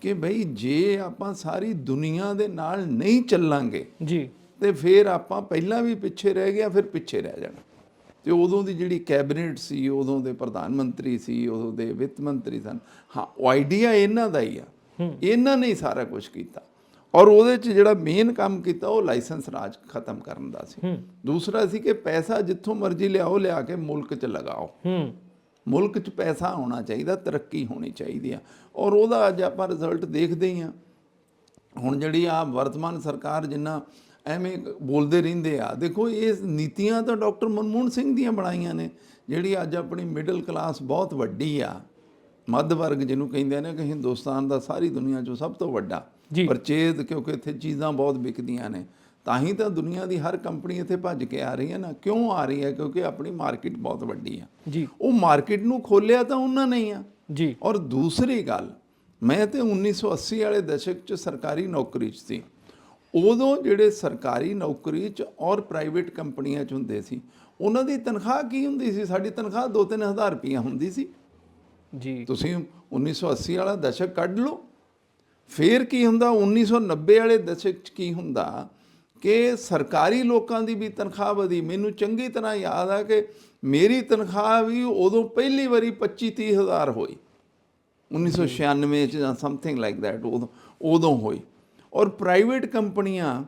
ਕਿ ਭਈ ਜੇ ਆਪਾਂ ਸਾਰੀ ਦੁਨੀਆ ਦੇ ਨਾਲ ਨਹੀਂ ਚੱਲਾਂਗੇ ਜੀ। ਤੇ ਫਿਰ ਆਪਾਂ ਪਹਿਲਾਂ ਵੀ ਪਿੱਛੇ ਰਹਿ ਗਿਆ ਫਿਰ ਪਿੱਛੇ ਰਹਿ ਜਾਣਾ। ਤੇ ਉਦੋਂ ਦੀ ਜਿਹੜੀ ਕੈਬਨਿਟ ਸੀ ਉਦੋਂ ਦੇ ਪ੍ਰਧਾਨ ਮੰਤਰੀ ਸੀ ਉਦੋਂ ਦੇ ਵਿੱਤ ਮੰਤਰੀ ਸਨ ਹਾਂ ਉਹ ਆਈਡੀਆ ਇਹਨਾਂ ਦਾ ਹੀ ਆ। ਇਹਨਾਂ ਨੇ ਸਾਰਾ ਕੁਝ ਕੀਤਾ। ਔਰ ਉਹਦੇ ਚ ਜਿਹੜਾ ਮੇਨ ਕੰਮ ਕੀਤਾ ਉਹ ਲਾਇਸੈਂਸ ਰਾਜ ਖਤਮ ਕਰਨ ਦਾ ਸੀ। ਦੂਸਰਾ ਸੀ ਕਿ ਪੈਸਾ ਜਿੱਥੋਂ ਮਰਜ਼ੀ ਲਿਆਓ ਲਿਆ ਕੇ ਮੁਲਕ 'ਚ ਲਗਾਓ। ਹੂੰ। ਮੁਲਕ 'ਚ ਪੈਸਾ ਆਉਣਾ ਚਾਹੀਦਾ ਤਰੱਕੀ ਹੋਣੀ ਚਾਹੀਦੀ ਆ। ਔਰ ਉਹਦਾ ਅੱਜ ਆਪਾਂ ਰਿਜ਼ਲਟ ਦੇਖਦੇ ਹੀ ਆ। ਹੁਣ ਜਿਹੜੀ ਆ ਵਰਤਮਾਨ ਸਰਕਾਰ ਜਿੰਨਾ ਐਵੇਂ ਬੋਲਦੇ ਰਹਿੰਦੇ ਆ ਦੇਖੋ ਇਹ ਨੀਤੀਆਂ ਤਾਂ ਡਾਕਟਰ ਮਨਮੋਹਨ ਸਿੰਘ ਦੀਆਂ ਬਣਾਈਆਂ ਨੇ ਜਿਹੜੀ ਅੱਜ ਆਪਣੀ ਮਿਡਲ ਕਲਾਸ ਬਹੁਤ ਵੱਡੀ ਆ। ਮੱਧ ਵਰਗ ਜਿਹਨੂੰ ਕਹਿੰਦੇ ਨੇ ਕਿ ਹਿੰਦੁਸਤਾਨ ਦਾ ਸਾਰੀ ਦੁਨੀਆ 'ਚੋਂ ਸਭ ਤੋਂ ਵੱਡਾ। ਪਰਚੇਜ਼ ਕਿਉਂਕਿ ਇੱਥੇ ਚੀਜ਼ਾਂ ਬਹੁਤ ਵਿਕਦੀਆਂ ਨੇ। ਤਾਂ ਹੀ ਤਾਂ ਦੁਨੀਆ ਦੀ ਹਰ ਕੰਪਨੀ ਇੱਥੇ ਭੱਜ ਕੇ ਆ ਰਹੀ ਹੈ ਨਾ। ਕਿਉਂ ਆ ਰਹੀ ਹੈ? ਕਿਉਂਕਿ ਆਪਣੀ ਮਾਰਕੀਟ ਬਹੁਤ ਵੱਡੀ ਆ ਜੀ। ਉਹ ਮਾਰਕੀਟ ਨੂੰ ਖੋਲਿਆ ਤਾਂ ਉਹਨਾਂ ਨੇ ਹੀ ਆ। ਜੀ। ਔਰ ਦੂਸਰੀ ਗੱਲ ਮੈਂ ਤੇ 1980 ਵਾਲੇ ਦਸ਼ਕ 'ਚ ਸਰਕਾਰੀ ਨੌਕਰੀ 'ਚ ਸੀ। ਉਦੋਂ ਜਿਹੜੇ ਸਰਕਾਰੀ ਨੌਕਰੀ 'ਚ ਔਰ ਪ੍ਰਾਈਵੇਟ ਕੰਪਨੀਆਂ 'ਚ ਹੁੰਦੇ ਸੀ ਉਹਨਾਂ ਦੀ ਤਨਖਾਹ ਕੀ ਹੁੰਦੀ ਸੀ? ਸਾਡੀ ਤਨਖਾਹ 2-3 ਹਜ਼ਾਰ ਰੁਪਈਆ ਹੁੰਦੀ ਸੀ। ਜੀ। ਤੁਸੀਂ 1980 ਵਾਲਾ ਦਸ਼ਕ ਕੱਢ ਲਓ। ਫੇਰ ਕੀ ਹੁੰਦਾ? 1990 ਵਾਲੇ ਦਸ਼ਕ 'ਚ ਕੀ ਹੁੰਦਾ? ਕਿ ਸਰਕਾਰੀ ਲੋਕਾਂ ਦੀ ਵੀ ਤਨਖਾਹ ਵਧੀ। ਮੈਨੂੰ ਚੰਗੀ ਤਰ੍ਹਾਂ ਯਾਦ ਆ ਕਿ ਮੇਰੀ ਤਨਖਾਹ ਵੀ ਉਦੋਂ ਪਹਿਲੀ ਵਾਰੀ 25 30 ਹਜ਼ਾਰ ਹੋਈ। 1996 ਚ ਜਾਂ ਸਮਥਿੰਗ ਲਾਈਕ ਥੈਟ ਉਦੋਂ ਉਦੋਂ ਹੋਈ। ਔਰ ਪ੍ਰਾਈਵੇਟ ਕੰਪਨੀਆਂ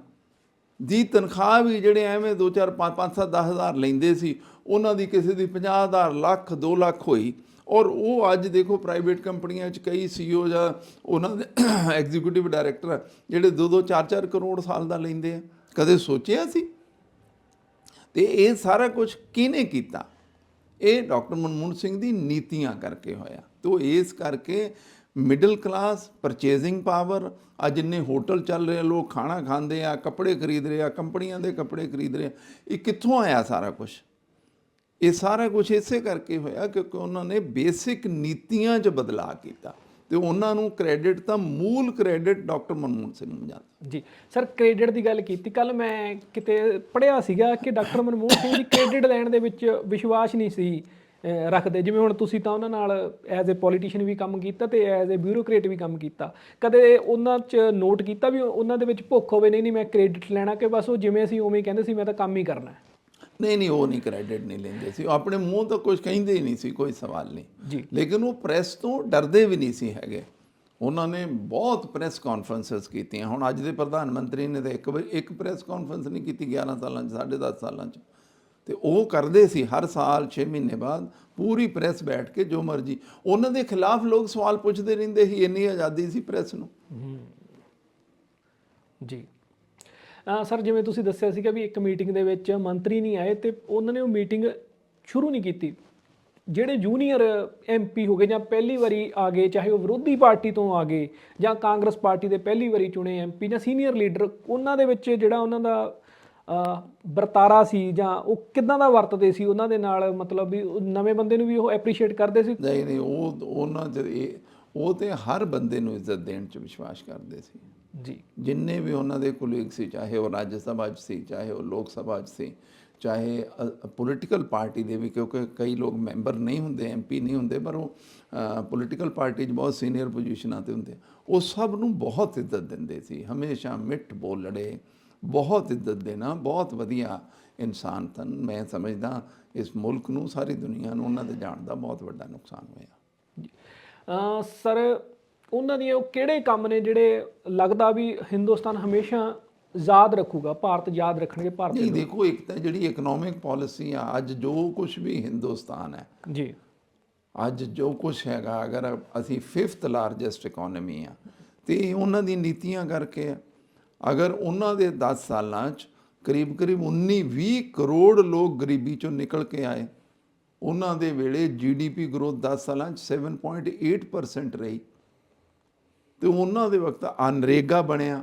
ਦੀ ਤਨਖਾਹ ਵੀ ਜਿਹੜੇ ਐਵੇਂ 2 4 5 5 7 10 ਹਜ਼ਾਰ ਲੈਂਦੇ ਸੀ, ਉਹਨਾਂ ਦੀ ਕਿਸੇ ਦੀ 50 ਹਜ਼ਾਰ, ਲੱਖ 2 ਲੱਖ ਹੋਈ। ਔਰ ਉਹ ਅੱਜ ਦੇਖੋ ਪ੍ਰਾਈਵੇਟ ਕੰਪਨੀਆਂ 'ਚ ਕਈ ਸੀਈਓ ਜਾਂ ਉਹਨਾਂ ਦੇ ਐਗਜ਼ੀਕਿਊਟਿਵ ਡਾਇਰੈਕਟਰ ਜਿਹੜੇ 2 2 4 4 ਕਰੋੜ ਸਾਲ ਦਾ ਲੈਂਦੇ ਆ। ਕਦੇ ਸੋਚਿਆ ਸੀ? ਤੇ ਇਹ ਸਾਰਾ ਕੁਝ ਕਿਹਨੇ ਕੀਤਾ? ਇਹ ਡਾਕਟਰ ਮਨਮੋਹਨ ਸਿੰਘ ਦੀ ਨੀਤੀਆਂ ਕਰਕੇ ਹੋਇਆ। ਤੋ ਇਸ ਕਰਕੇ ਮਿਡਲ ਕਲਾਸ ਪਰਚੇਜ਼ਿੰਗ ਪਾਵਰ ਅੱਜ ਜਿੰਨੇ ਹੋਟਲ ਚੱਲ ਰਹੇ ਆ, ਲੋਕ ਖਾਣਾ ਖਾਂਦੇ ਆ ਕੱਪੜੇ ਖਰੀਦ ਰਹੇ ਆ ਕੰਪਨੀਆਂ ਦੇ ਕੱਪੜੇ ਖਰੀਦ ਰਹੇ ਆ ਇਹ ਕਿੱਥੋਂ ਆਇਆ ਸਾਰਾ ਕੁਝ? ਇਹ ਸਾਰਾ ਕੁਝ ਇਸੇ ਕਰਕੇ ਹੋਇਆ ਕਿਉਂਕਿ ਉਹਨਾਂ ਨੇ ਬੇਸਿਕ ਨੀਤੀਆਂ 'ਚ ਬਦਲਾਅ ਕੀਤਾ। ਤੇ ਉਹਨਾਂ ਨੂੰ ਕ੍ਰੈਡਿਟ ਤਾਂ ਮੂਲ ਕ੍ਰੈਡਿਟ ਡਾਕਟਰ ਮਨਮੋਹਨ ਸਿੰਘ ਨੂੰ ਜਾਂਦਾ ਜੀ, ਸਰ ਕ੍ਰੈਡਿਟ ਦੀ ਗੱਲ ਕੀਤੀ। ਕੱਲ ਮੈਂ ਕਿਤੇ ਪੜਿਆ ਸੀਗਾ ਕਿ ਡਾਕਟਰ ਮਨਮੋਹਨ ਸਿੰਘ ਜੀ ਕ੍ਰੈਡਿਟ ਲੈਣ ਦੇ ਵਿੱਚ ਵਿਸ਼ਵਾਸ ਨਹੀਂ ਸੀ ਰੱਖਦੇ। ਜਿਵੇਂ ਹੁਣ ਤੁਸੀਂ ਤਾਂ ਉਹਨਾਂ ਨਾਲ ਐਜ਼ ਅ ਪੋਲੀਟੀਸ਼ੀਅਨ ਵੀ ਕੰਮ ਕੀਤਾ ਤੇ ਐਜ਼ ਅ ਬਿਊਰੋਕਰੇਟ ਵੀ ਕੰਮ ਕੀਤਾ। ਕਦੇ ਉਹਨਾਂ 'ਚ ਨੋਟ ਕੀਤਾ ਵੀ ਉਹਨਾਂ ਦੇ ਵਿੱਚ ਭੁੱਖ ਹੋਵੇ, ਨਹੀਂ ਨਹੀਂ, ਮੈਂ ਕ੍ਰੈਡਿਟ ਲੈਣਾ ਕਿ ਬਸ ਉਹ ਜਿਵੇਂ ਸੀ ਉਵੇਂ ਹੀ ਕਹਿੰਦੇ ਸੀ, ਮੈਂ ਤਾਂ ਕੰਮ ਹੀ ਕਰਨਾ। ਨਹੀਂ ਨਹੀਂ ਉਹ ਨਹੀਂ ਕ੍ਰੈਡਿਟ ਨਹੀਂ ਲੈਂਦੇ ਸੀ। ਉਹ ਆਪਣੇ ਮੂੰਹ ਤੋਂ ਕੁਝ ਕਹਿੰਦੇ ਹੀ ਨਹੀਂ ਸੀ ਕੋਈ ਸਵਾਲ ਨਹੀਂ। ਲੇਕਿਨ ਉਹ ਪ੍ਰੈਸ ਤੋਂ ਡਰਦੇ ਵੀ ਨਹੀਂ ਸੀ ਹੈਗੇ। ਉਹਨਾਂ ਨੇ ਬਹੁਤ ਪ੍ਰੈਸ ਕਾਨਫਰੰਸਸ ਕੀਤੀਆਂ। ਹੁਣ ਅੱਜ ਦੇ ਪ੍ਰਧਾਨ ਮੰਤਰੀ ਨੇ ਤਾਂ ਇੱਕ ਵਾਰ ਇੱਕ ਪ੍ਰੈਸ ਕਾਨਫਰੰਸ ਨਹੀਂ ਕੀਤੀ 11 ਸਾਲਾਂ 'ਚ 10.5 ਸਾਲਾਂ 'ਚ। ਤੇ ਉਹ ਕਰਦੇ ਸੀ ਹਰ ਸਾਲ 6 ਮਹੀਨੇ ਬਾਅਦ ਪੂਰੀ ਪ੍ਰੈਸ ਬੈਠ ਕੇ ਜੋ ਮਰਜ਼ੀ। ਉਹਨਾਂ ਦੇ ਖਿਲਾਫ ਲੋਕ ਸਵਾਲ ਪੁੱਛਦੇ ਰਹਿੰਦੇ ਸੀ ਇੰਨੀ ਆਜ਼ਾਦੀ ਸੀ ਪ੍ਰੈਸ ਨੂੰ। ਜੀ। ਸਰ, ਜਿਵੇਂ ਤੁਸੀਂ ਦੱਸਿਆ ਸੀਗਾ ਵੀ ਇੱਕ ਮੀਟਿੰਗ ਦੇ ਵਿੱਚ ਮੰਤਰੀ ਨਹੀਂ ਆਏ ਤੇ ਉਹਨਾਂ ਨੇ ਉਹ ਮੀਟਿੰਗ ਸ਼ੁਰੂ ਨਹੀਂ ਕੀਤੀ। ਜਿਹੜੇ ਜੂਨੀਅਰ ਐਮਪੀ ਹੋ ਗਏ ਜਾਂ ਪਹਿਲੀ ਵਾਰੀ ਆ ਗਏ, ਚਾਹੇ ਉਹ ਵਿਰੋਧੀ ਪਾਰਟੀ ਤੋਂ ਆ ਗਏ ਜਾਂ ਕਾਂਗਰਸ ਪਾਰਟੀ ਦੇ ਪਹਿਲੀ ਵਾਰੀ ਚੁਣੇ ਐਮਪੀ ਜਾਂ ਸੀਨੀਅਰ ਲੀਡਰ ਉਹਨਾਂ ਦੇ ਵਿੱਚ ਜਿਹੜਾ ਉਹਨਾਂ ਦਾ ਵਰਤਾਰਾ ਸੀ ਜਾਂ ਉਹ ਕਿੱਦਾਂ ਦਾ ਵਰਤਦੇ ਸੀ, ਉਹਨਾਂ ਦੇ ਨਾਲ ਮਤਲਬ ਵੀ ਨਵੇਂ ਬੰਦੇ ਨੂੰ ਵੀ ਉਹ ਐਪਰੀਸ਼ੀਏਟ ਕਰਦੇ ਸੀ? ਨਹੀਂ ਨਹੀਂ, ਉਹ, ਉਹਨਾਂ 'ਚ ਉਹ ਤੇ ਹਰ ਬੰਦੇ ਨੂੰ ਇੱਜ਼ਤ ਦੇਣ 'ਚ ਵਿਸ਼ਵਾਸ ਕਰਦੇ ਸੀ। ਜੀ। ਜਿੰਨੇ ਵੀ ਉਹਨਾਂ ਦੇ ਕੁਲੀਗ ਸੀ ਚਾਹੇ ਉਹ ਰਾਜ ਸਭਾ 'ਚ ਸੀ ਚਾਹੇ ਉਹ ਲੋਕ ਸਭਾ 'ਚ ਸੀ ਚਾਹੇ ਪੋਲੀਟੀਕਲ ਪਾਰਟੀ ਦੇ ਵੀ ਕਿਉਂਕਿ ਕਈ ਲੋਕ ਮੈਂਬਰ ਨਹੀਂ ਹੁੰਦੇ ਐਮਪੀ ਨਹੀਂ ਹੁੰਦੇ ਪਰ ਉਹ ਪੋਲੀਟੀਕਲ ਪਾਰਟੀ 'ਚ ਬਹੁਤ ਸੀਨੀਅਰ ਪੋਜੀਸ਼ਨਾਂ ਤੇ ਹੁੰਦੇ। ਉਹ ਸਭ ਨੂੰ ਬਹੁਤ ਇੱਜ਼ਤ ਦਿੰਦੇ ਸੀ। ਹਮੇਸ਼ਾ ਮਿੱਠ ਬੋਲੜੇ ਬਹੁਤ ਇੱਜ਼ਤ ਦੇਣਾ ਬਹੁਤ ਵਧੀਆ ਇਨਸਾਨ ਸਨ। ਮੈਂ ਸਮਝਦਾ ਇਸ ਮੁਲਕ ਨੂੰ ਸਾਰੀ ਦੁਨੀਆ ਨੂੰ ਉਹਨਾਂ ਦੇ ਜਾਣ ਦਾ ਬਹੁਤ ਵੱਡਾ ਨੁਕਸਾਨ ਹੋਇਆ। ਸਰ ਉਹਨਾਂ ਦੀਆਂ ਉਹ ਕਿਹੜੇ ਕੰਮ ਨੇ ਜਿਹੜੇ ਲੱਗਦਾ ਵੀ ਹਿੰਦੁਸਤਾਨ ਹਮੇਸ਼ਾ ਯਾਦ ਰੱਖੂਗਾ ਭਾਰਤ ਯਾਦ ਰੱਖਣਗੇ ਭਾਰਤ ਨਹੀਂ ਦੇਖੋ ਇੱਕ ਤਾਂ ਜਿਹੜੀ ਇਕਨੋਮਿਕ ਪਾਲਿਸੀ ਆ ਅੱਜ ਜੋ ਕੁਝ ਵੀ ਹਿੰਦੁਸਤਾਨ ਹੈ ਜੀ। ਅੱਜ ਜੋ ਕੁਝ ਹੈਗਾ ਅਗਰ ਅਸੀਂ 5th ਲਾਰਜੈਸਟ ਇਕਨੋਮੀ ਆ ਤੇ ਉਹਨਾਂ ਦੀ ਨੀਤੀਆਂ ਕਰਕੇ ਅਗਰ ਉਹਨਾਂ ਦੇ 10 ਸਾਲਾਂ 'ਚ ਕਰੀਬ ਕਰੀਬ 19 20 ਕਰੋੜ ਲੋਕ ਗਰੀਬੀ ਚੋਂ ਨਿਕਲ ਕੇ ਆਏ ਉਹਨਾਂ ਦੇ ਵੇਲੇ ਜੀਡੀਪੀ ਗਰੋਥ 10 ਸਾਲਾਂ 'ਚ 7.8% ਰਹੀ। ਤੇ ਉਹਨਾਂ ਦੇ ਵਕਤ ਅਨਰੇਗਾ ਬਣਿਆ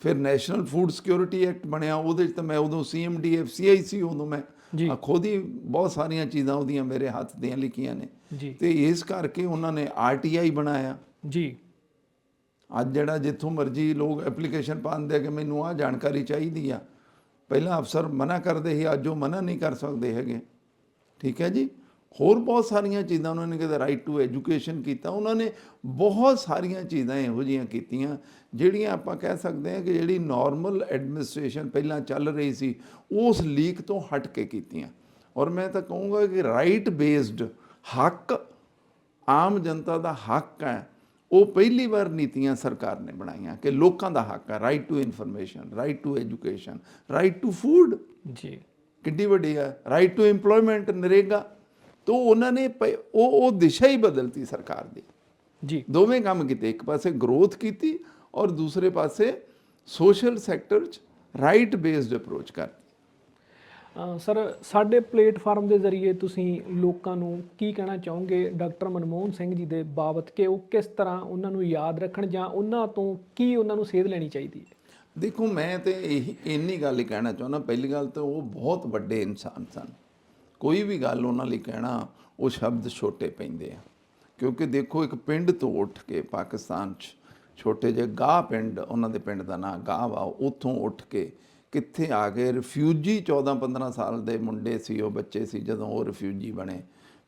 ਫਿਰ ਨੈਸ਼ਨਲ ਫੂਡ ਸਿਕਿਉਰਿਟੀ ਐਕਟ ਬਣਿਆ ਉਹਦੇ 'ਚ ਤਾਂ ਮੈਂ ਉਦੋਂ ਸੀਐਮਡੀ ਐਫਸੀਆਈ ਸੀ ਉਦੋਂ ਮੈਂ। ਆ ਖੁਦ ਹੀ ਬਹੁਤ ਸਾਰੀਆਂ ਚੀਜ਼ਾਂ ਉਹਦੀਆਂ ਮੇਰੇ ਹੱਥ ਦੀਆਂ ਲਿਖੀਆਂ ਨੇ। ਤੇ ਇਸ ਕਰਕੇ ਉਹਨਾਂ ਨੇ ਆਰਟੀਆਈ ਬਣਾਇਆ। ਜੀ। ਅੱਜ ਜਿਹੜਾ ਜਿੱਥੋਂ ਮਰਜ਼ੀ ਲੋਕ ਐਪਲੀਕੇਸ਼ਨ ਪਾਉਂਦੇ ਆ ਕਿ ਮੈਨੂੰ ਆਹ ਜਾਣਕਾਰੀ ਚਾਹੀਦੀ ਆ। ਪਹਿਲਾਂ ਅਫਸਰ ਮਨਾ ਕਰਦੇ ਸੀ ਅੱਜ ਉਹ ਮਨਾ ਨਹੀਂ ਕਰ ਸਕਦੇ ਹੈਗੇ। ਠੀਕ ਹੈ ਜੀ? ਹੋਰ ਬਹੁਤ ਸਾਰੀਆਂ ਚੀਜ਼ਾਂ ਉਹਨਾਂ ਨੇ ਕਿਤੇ ਰਾਈਟ ਟੂ ਐਜੂਕੇਸ਼ਨ ਕੀਤਾ ਉਹਨਾਂ ਨੇ ਬਹੁਤ ਸਾਰੀਆਂ ਚੀਜ਼ਾਂ ਇਹੋ ਜਿਹੀਆਂ ਕੀਤੀਆਂ ਜਿਹੜੀਆਂ ਆਪਾਂ ਕਹਿ ਸਕਦੇ ਹਾਂ ਕਿ ਜਿਹੜੀ ਨਾਰਮਲ ਐਡਮਿਨਿਸਟ੍ਰੇਸ਼ਨ ਪਹਿਲਾਂ ਚੱਲ ਰਹੀ ਸੀ ਉਸ ਲੀਕ ਤੋਂ ਹਟ ਕੇ ਕੀਤੀਆਂ। ਔਰ ਮੈਂ ਤਾਂ ਕਹੂੰਗਾ ਕਿ ਰਾਈਟ ਬੇਸਡ ਹੱਕ ਆਮ ਜਨਤਾ ਦਾ ਹੱਕ ਹੈ ਉਹ ਪਹਿਲੀ ਵਾਰ ਨੀਤੀਆਂ ਸਰਕਾਰ ਨੇ ਬਣਾਈਆਂ ਕਿ ਲੋਕਾਂ ਦਾ ਹੱਕ ਹੈ right to information right to education right to food ਜੀ। ਕਿੱਡੀ ਵੱਡੀ ਹੈ ਰਾਈਟ ਟੂ ਏਮਪਲੋਇਮੈਂਟ ਨਰੇਗਾ। ਤੋਂ ਉਹਨਾਂ ਨੇ ਉਹ ਉਹ ਦਿਸ਼ਾ ਹੀ ਬਦਲਤੀ ਸਰਕਾਰ ਦੀ। ਜੀ। ਦੋਵੇਂ ਕੰਮ ਕੀਤੇ ਇੱਕ ਪਾਸੇ ਗਰੋਥ ਕੀਤੀ ਔਰ ਦੂਸਰੇ ਪਾਸੇ ਸੋਸ਼ਲ ਸੈਕਟਰ 'ਚ ਰਾਈਟ ਬੇਸਡ ਅਪਰੋਚ ਕਰਤੀ। ਸਰ ਸਾਡੇ ਪਲੇਟਫਾਰਮ ਦੇ ਜ਼ਰੀਏ ਤੁਸੀਂ ਲੋਕਾਂ ਨੂੰ ਕੀ ਕਹਿਣਾ ਚਾਹੋਗੇ? ਡਾਕਟਰ ਮਨਮੋਹਨ ਸਿੰਘ ਜੀ ਦੇ ਬਾਬਤ ਕਿ ਉਹ ਕਿਸ ਤਰ੍ਹਾਂ ਉਹਨਾਂ ਨੂੰ ਯਾਦ ਰੱਖਣ ਜਾਂ ਉਹਨਾਂ ਤੋਂ ਕੀ ਉਹਨਾਂ ਨੂੰ ਸੇਧ ਲੈਣੀ ਚਾਹੀਦੀ ਹੈ? ਦੇਖੋ ਮੈਂ ਤੇ ਇਹੀ ਇੰਨੀ ਗੱਲ ਹੀ ਕਹਿਣਾ ਚਾਹੁੰਦਾ ਪਹਿਲੀ ਗੱਲ ਤਾਂ ਉਹ ਬਹੁਤ ਵੱਡੇ ਇਨਸਾਨ ਸਨ। ਕੋਈ ਵੀ ਗੱਲ ਉਹਨਾਂ ਲਈ ਕਹਿਣਾ, ਉਹ ਸ਼ਬਦ ਛੋਟੇ ਪੈਂਦੇ ਆ। ਕਿਉਂਕਿ ਦੇਖੋ, ਇੱਕ ਪਿੰਡ ਤੋਂ ਉੱਠ ਕੇ ਪਾਕਿਸਤਾਨ 'ਚ ਛੋਟੇ ਜਿਹੇ ਗਾਹ ਪਿੰਡ, ਉਹਨਾਂ ਦੇ ਪਿੰਡ ਦਾ ਨਾਂ ਗਾਹ ਵਾ ਉੱਥੋਂ ਉੱਠ ਕੇ ਕਿੱਥੇ ਆ ਗਏ? ਰਿਫਿਊਜੀ 14 15 ਸਾਲ ਦੇ ਮੁੰਡੇ ਸੀ, ਉਹ ਬੱਚੇ ਸੀ, ਜਦੋਂ ਉਹ ਰਿਫਿਊਜੀ ਬਣੇ।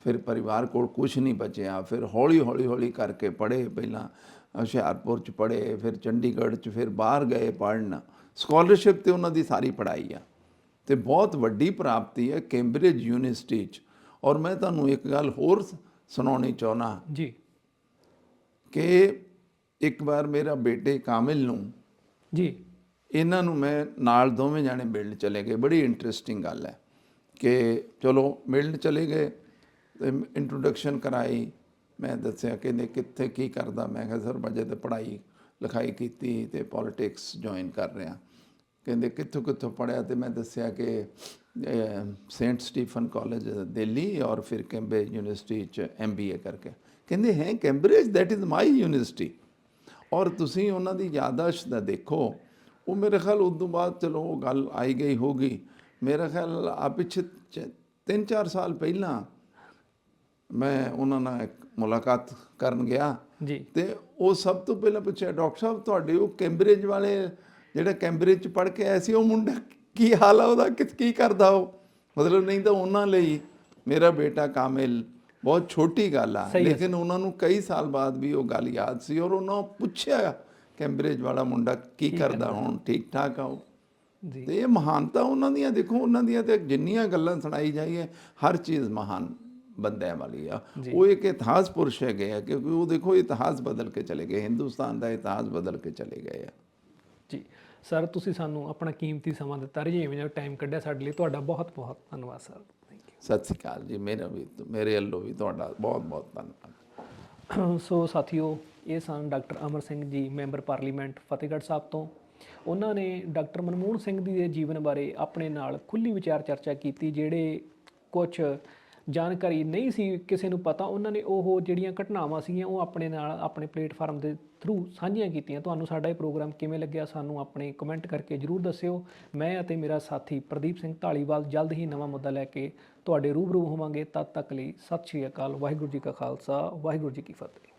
ਫਿਰ ਪਰਿਵਾਰ ਕੋਲ ਕੁਝ ਨਹੀਂ ਬਚਿਆ। ਫਿਰ ਹੌਲੀ ਹੌਲੀ ਹੌਲੀ ਕਰਕੇ ਪੜ੍ਹੇ ਪਹਿਲਾਂ, ਹੁਸ਼ਿਆਰਪੁਰ ਚ ਪੜ੍ਹੇ, ਫਿਰ ਚੰਡੀਗੜ੍ਹ ਚ, ਫਿਰ ਬਾਹਰ ਗਏ ਪੜ੍ਹਨ। ਸਕਾਲਰਸ਼ਿਪ ਤੇ ਉਹਨਾਂ ਦੀ ਸਾਰੀ ਪੜ੍ਹਾਈ ਆ। ਤੇ ਬਹੁਤ ਵੱਡੀ ਪ੍ਰਾਪਤੀ ਹੈ ਕੈਂਬਰਿਜ ਯੂਨੀਵਰਸਿਟੀ ਚ। ਔਰ ਮੈਂ ਤੁਹਾਨੂੰ ਇੱਕ ਗੱਲ ਹੋਰ ਸੁਣਾਉਣੀ ਚਾਹੁੰਦਾ। ਜੀ। ਕਿ ਇੱਕ ਵਾਰ ਮੇਰਾ ਬੇਟੇ ਕਾਮਿਲ ਨੂੰ ਜੀ। ਇਹਨਾਂ ਨੂੰ ਮੈਂ ਨਾਲ ਦੋਵੇਂ ਜਾਣੇ ਮਿਲਣ ਚਲੇ ਗਏ। ਬੜੀ ਇੰਟਰਸਟਿੰਗ ਗੱਲ ਹੈ ਕਿ ਚਲੋ ਮਿਲਣ ਚਲੇ ਗਏ ਤੇ ਇੰਟਰੋਡਕਸ਼ਨ ਕਰਾਈ। ਮੈਂ ਦੱਸਿਆ ਕਿ ਨੇ ਕਿੱਥੇ ਕੀ ਕਰਦਾ? ਮੈਂ ਕਿਹਾ ਸਰ ਵਜੇ ਤੇ ਪੜ੍ਹਾਈ ਲਿਖਾਈ ਕੀਤੀ ਤੇ ਪੋਲਿਟਿਕਸ ਜੁਆਇਨ ਕਰ ਰਿਹਾ। ਕਹਿੰਦੇ ਕਿੱਥੋਂ ਕਿੱਥੋਂ ਪੜ੍ਹਿਆ ਤੇ ਮੈਂ ਦੱਸਿਆ ਕਿ ਸੇਂਟ ਸਟੀਫਨ ਕਾਲਜ ਦਿੱਲੀ ਔਰ ਫਿਰ ਕੈਂਬਰਿਜ ਯੂਨੀਵਰਸਿਟੀ ਚ ਐਮਬੀਏ ਕਰਕੇ। ਕਹਿੰਦੇ ਹੈ Cambridge that is my university ਔਰ ਤੁਸੀਂ ਉਹਨਾਂ ਦੀ ਯਾਦਾਸ਼ਤ ਦਾ ਦੇਖੋ ਉਹ ਮੇਰੇ ਖਿਆਲ ਉਸ ਤੋਂ ਬਾਅਦ ਚਲੋ ਉਹ ਗੱਲ ਆਈ ਗਈ ਹੋਗੀ ਮੇਰੇ ਖਿਆਲ ਆ ਪਿੱਛੇ 3-4 ਸਾਲ ਪਹਿਲਾਂ ਮੈਂ ਉਹਨਾਂ ਨਾਲ ਇੱਕ ਮੁਲਾਕਾਤ ਕਰਨ ਗਿਆ। ਜੀ। ਤੇ ਉਹ ਸਭ ਤੋਂ ਪਹਿਲਾਂ ਪੁੱਛਿਆ ਡਾਕਟਰ ਸਾਹਿਬ ਤੁਹਾਡੇ ਉਹ ਕੈਂਬਰਿਜ ਵਾਲੇ ਜਿਹੜਾ ਕੈਂਬਰਿਜ ਚ ਪੜ੍ਹ ਕੇ ਆਇਆ ਸੀ ਉਹ ਮੁੰਡਾ ਕੀ ਹਾਲ ਆ ਉਹਦਾ? ਕਿਸ ਕੀ ਕਰਦਾ ਉਹ? ਮਤਲਬ ਨਹੀਂ ਤਾਂ ਉਹਨਾਂ ਲਈ ਮੇਰਾ ਬੇਟਾ ਕਾਮਿਲ ਬਹੁਤ ਛੋਟੀ ਗੱਲ ਆ। ਲੇਕਿਨ ਉਹਨਾਂ ਨੂੰ ਕਈ ਸਾਲ ਬਾਅਦ ਵੀ ਉਹ ਗੱਲ ਯਾਦ ਸੀ ਔਰ ਉਹਨਾਂ ਪੁੱਛਿਆ ਕੈਂਬਰਿਜ ਵਾਲਾ ਮੁੰਡਾ ਕੀ ਕਰਦਾ ਹੁਣ? ਠੀਕ ਠਾਕ ਆ ਉਹ? ਜੀ। ਤੇ ਇਹ ਮਹਾਨਤਾ ਉਹਨਾਂ ਦੀਆਂ ਦੇਖੋ ਉਹਨਾਂ ਦੀਆਂ ਤੇ ਜਿੰਨੀਆਂ ਗੱਲਾਂ ਸੁਣਾਈ ਜਾਈਏ ਹਰ ਚੀਜ਼ ਮਹਾਨ ਬੰਦਿਆਂ ਵਾਲੀ ਆ। ਉਹ ਇੱਕ ਇਤਿਹਾਸ ਪੁਰਸ਼ ਹੈਗੇ ਆ ਕਿਉਂਕਿ ਉਹ ਦੇਖੋ ਇਤਿਹਾਸ ਬਦਲ ਕੇ ਚਲੇ ਗਏ ਹਿੰਦੁਸਤਾਨ ਦਾ ਇਤਿਹਾਸ ਬਦਲ ਕੇ ਚਲੇ ਗਏ ਆ। ਜੀ। ਸਰ ਤੁਸੀਂ ਸਾਨੂੰ ਆਪਣਾ ਕੀਮਤੀ ਸਮਾਂ ਦਿੱਤਾ ਰਜੀਵ ਜਿਹੜਾ ਟਾਈਮ ਕੱਢਿਆ ਸਾਡੇ ਲਈ ਤੁਹਾਡਾ ਬਹੁਤ ਬਹੁਤ ਧੰਨਵਾਦ ਸਰ ਥੈਂਕ ਸਤਿ ਸ੍ਰੀ ਅਕਾਲ ਜੀ ਮੇਰਾ ਵੀ ਮੇਰੇ ਵੱਲੋਂ ਵੀ ਤੁਹਾਡਾ ਬਹੁਤ ਬਹੁਤ ਧੰਨਵਾਦ। ਸੋ ਸਾਥੀਓ ਇਹ ਸਨ ਡਾਕਟਰ ਅਮਰ ਸਿੰਘ ਜੀ ਮੈਂਬਰ ਪਾਰਲੀਮੈਂਟ ਫਤਿਹਗੜ੍ਹ ਸਾਹਿਬ ਤੋਂ। ਉਹਨਾਂ ਨੇ ਡਾਕਟਰ ਮਨਮੋਹਨ ਸਿੰਘ ਦੀ ਦੇ ਜੀਵਨ ਬਾਰੇ ਆਪਣੇ ਨਾਲ ਖੁੱਲੀ ਵਿਚਾਰ ਚਰਚਾ ਕੀਤੀ ਜਿਹੜੇ ਕੁਝ ਜਾਣਕਾਰੀ ਨਹੀਂ ਸੀ ਕਿਸੇ ਨੂੰ ਪਤਾ, ਉਹਨਾਂ ਨੇ ਉਹ ਜਿਹੜੀਆਂ ਘਟਨਾਵਾਂ ਸੀਗੀਆਂ, ਉਹ ਆਪਣੇ ਨਾਲ, ਆਪਣੇ ਪਲੇਟਫਾਰਮ ਦੇ ਥਰੂ ਸਾਂਝੀਆਂ ਕੀਤੀਆਂ। ਤੁਹਾਨੂੰ ਸਾਡਾ ਇਹ ਪ੍ਰੋਗਰਾਮ ਕਿਵੇਂ ਲੱਗਿਆ, ਸਾਨੂੰ ਆਪਣੇ ਕਮੈਂਟ ਕਰਕੇ ਜਰੂਰ ਦੱਸਿਓ। ਮੈਂ ਅਤੇ ਮੇਰਾ ਸਾਥੀ ਪ੍ਰਦੀਪ ਸਿੰਘ ਢਾਲੀਵਾਲ ਜਲਦ ਹੀ ਨਵਾਂ ਮੁੱਦਾ ਲੈ ਕੇ ਤੁਹਾਡੇ ਰੂਬਰੂ ਹੋਵਾਂਗੇ। ਤਦ ਤੱਕ ਲਈ ਸਤਿ ਸ਼੍ਰੀ ਅਕਾਲ, ਵਾਹਿਗੁਰੂ ਜੀ ਕਾ ਖਾਲਸਾ, ਵਾਹਿਗੁਰੂ ਜੀ ਕੀ ਫਤਿਹ।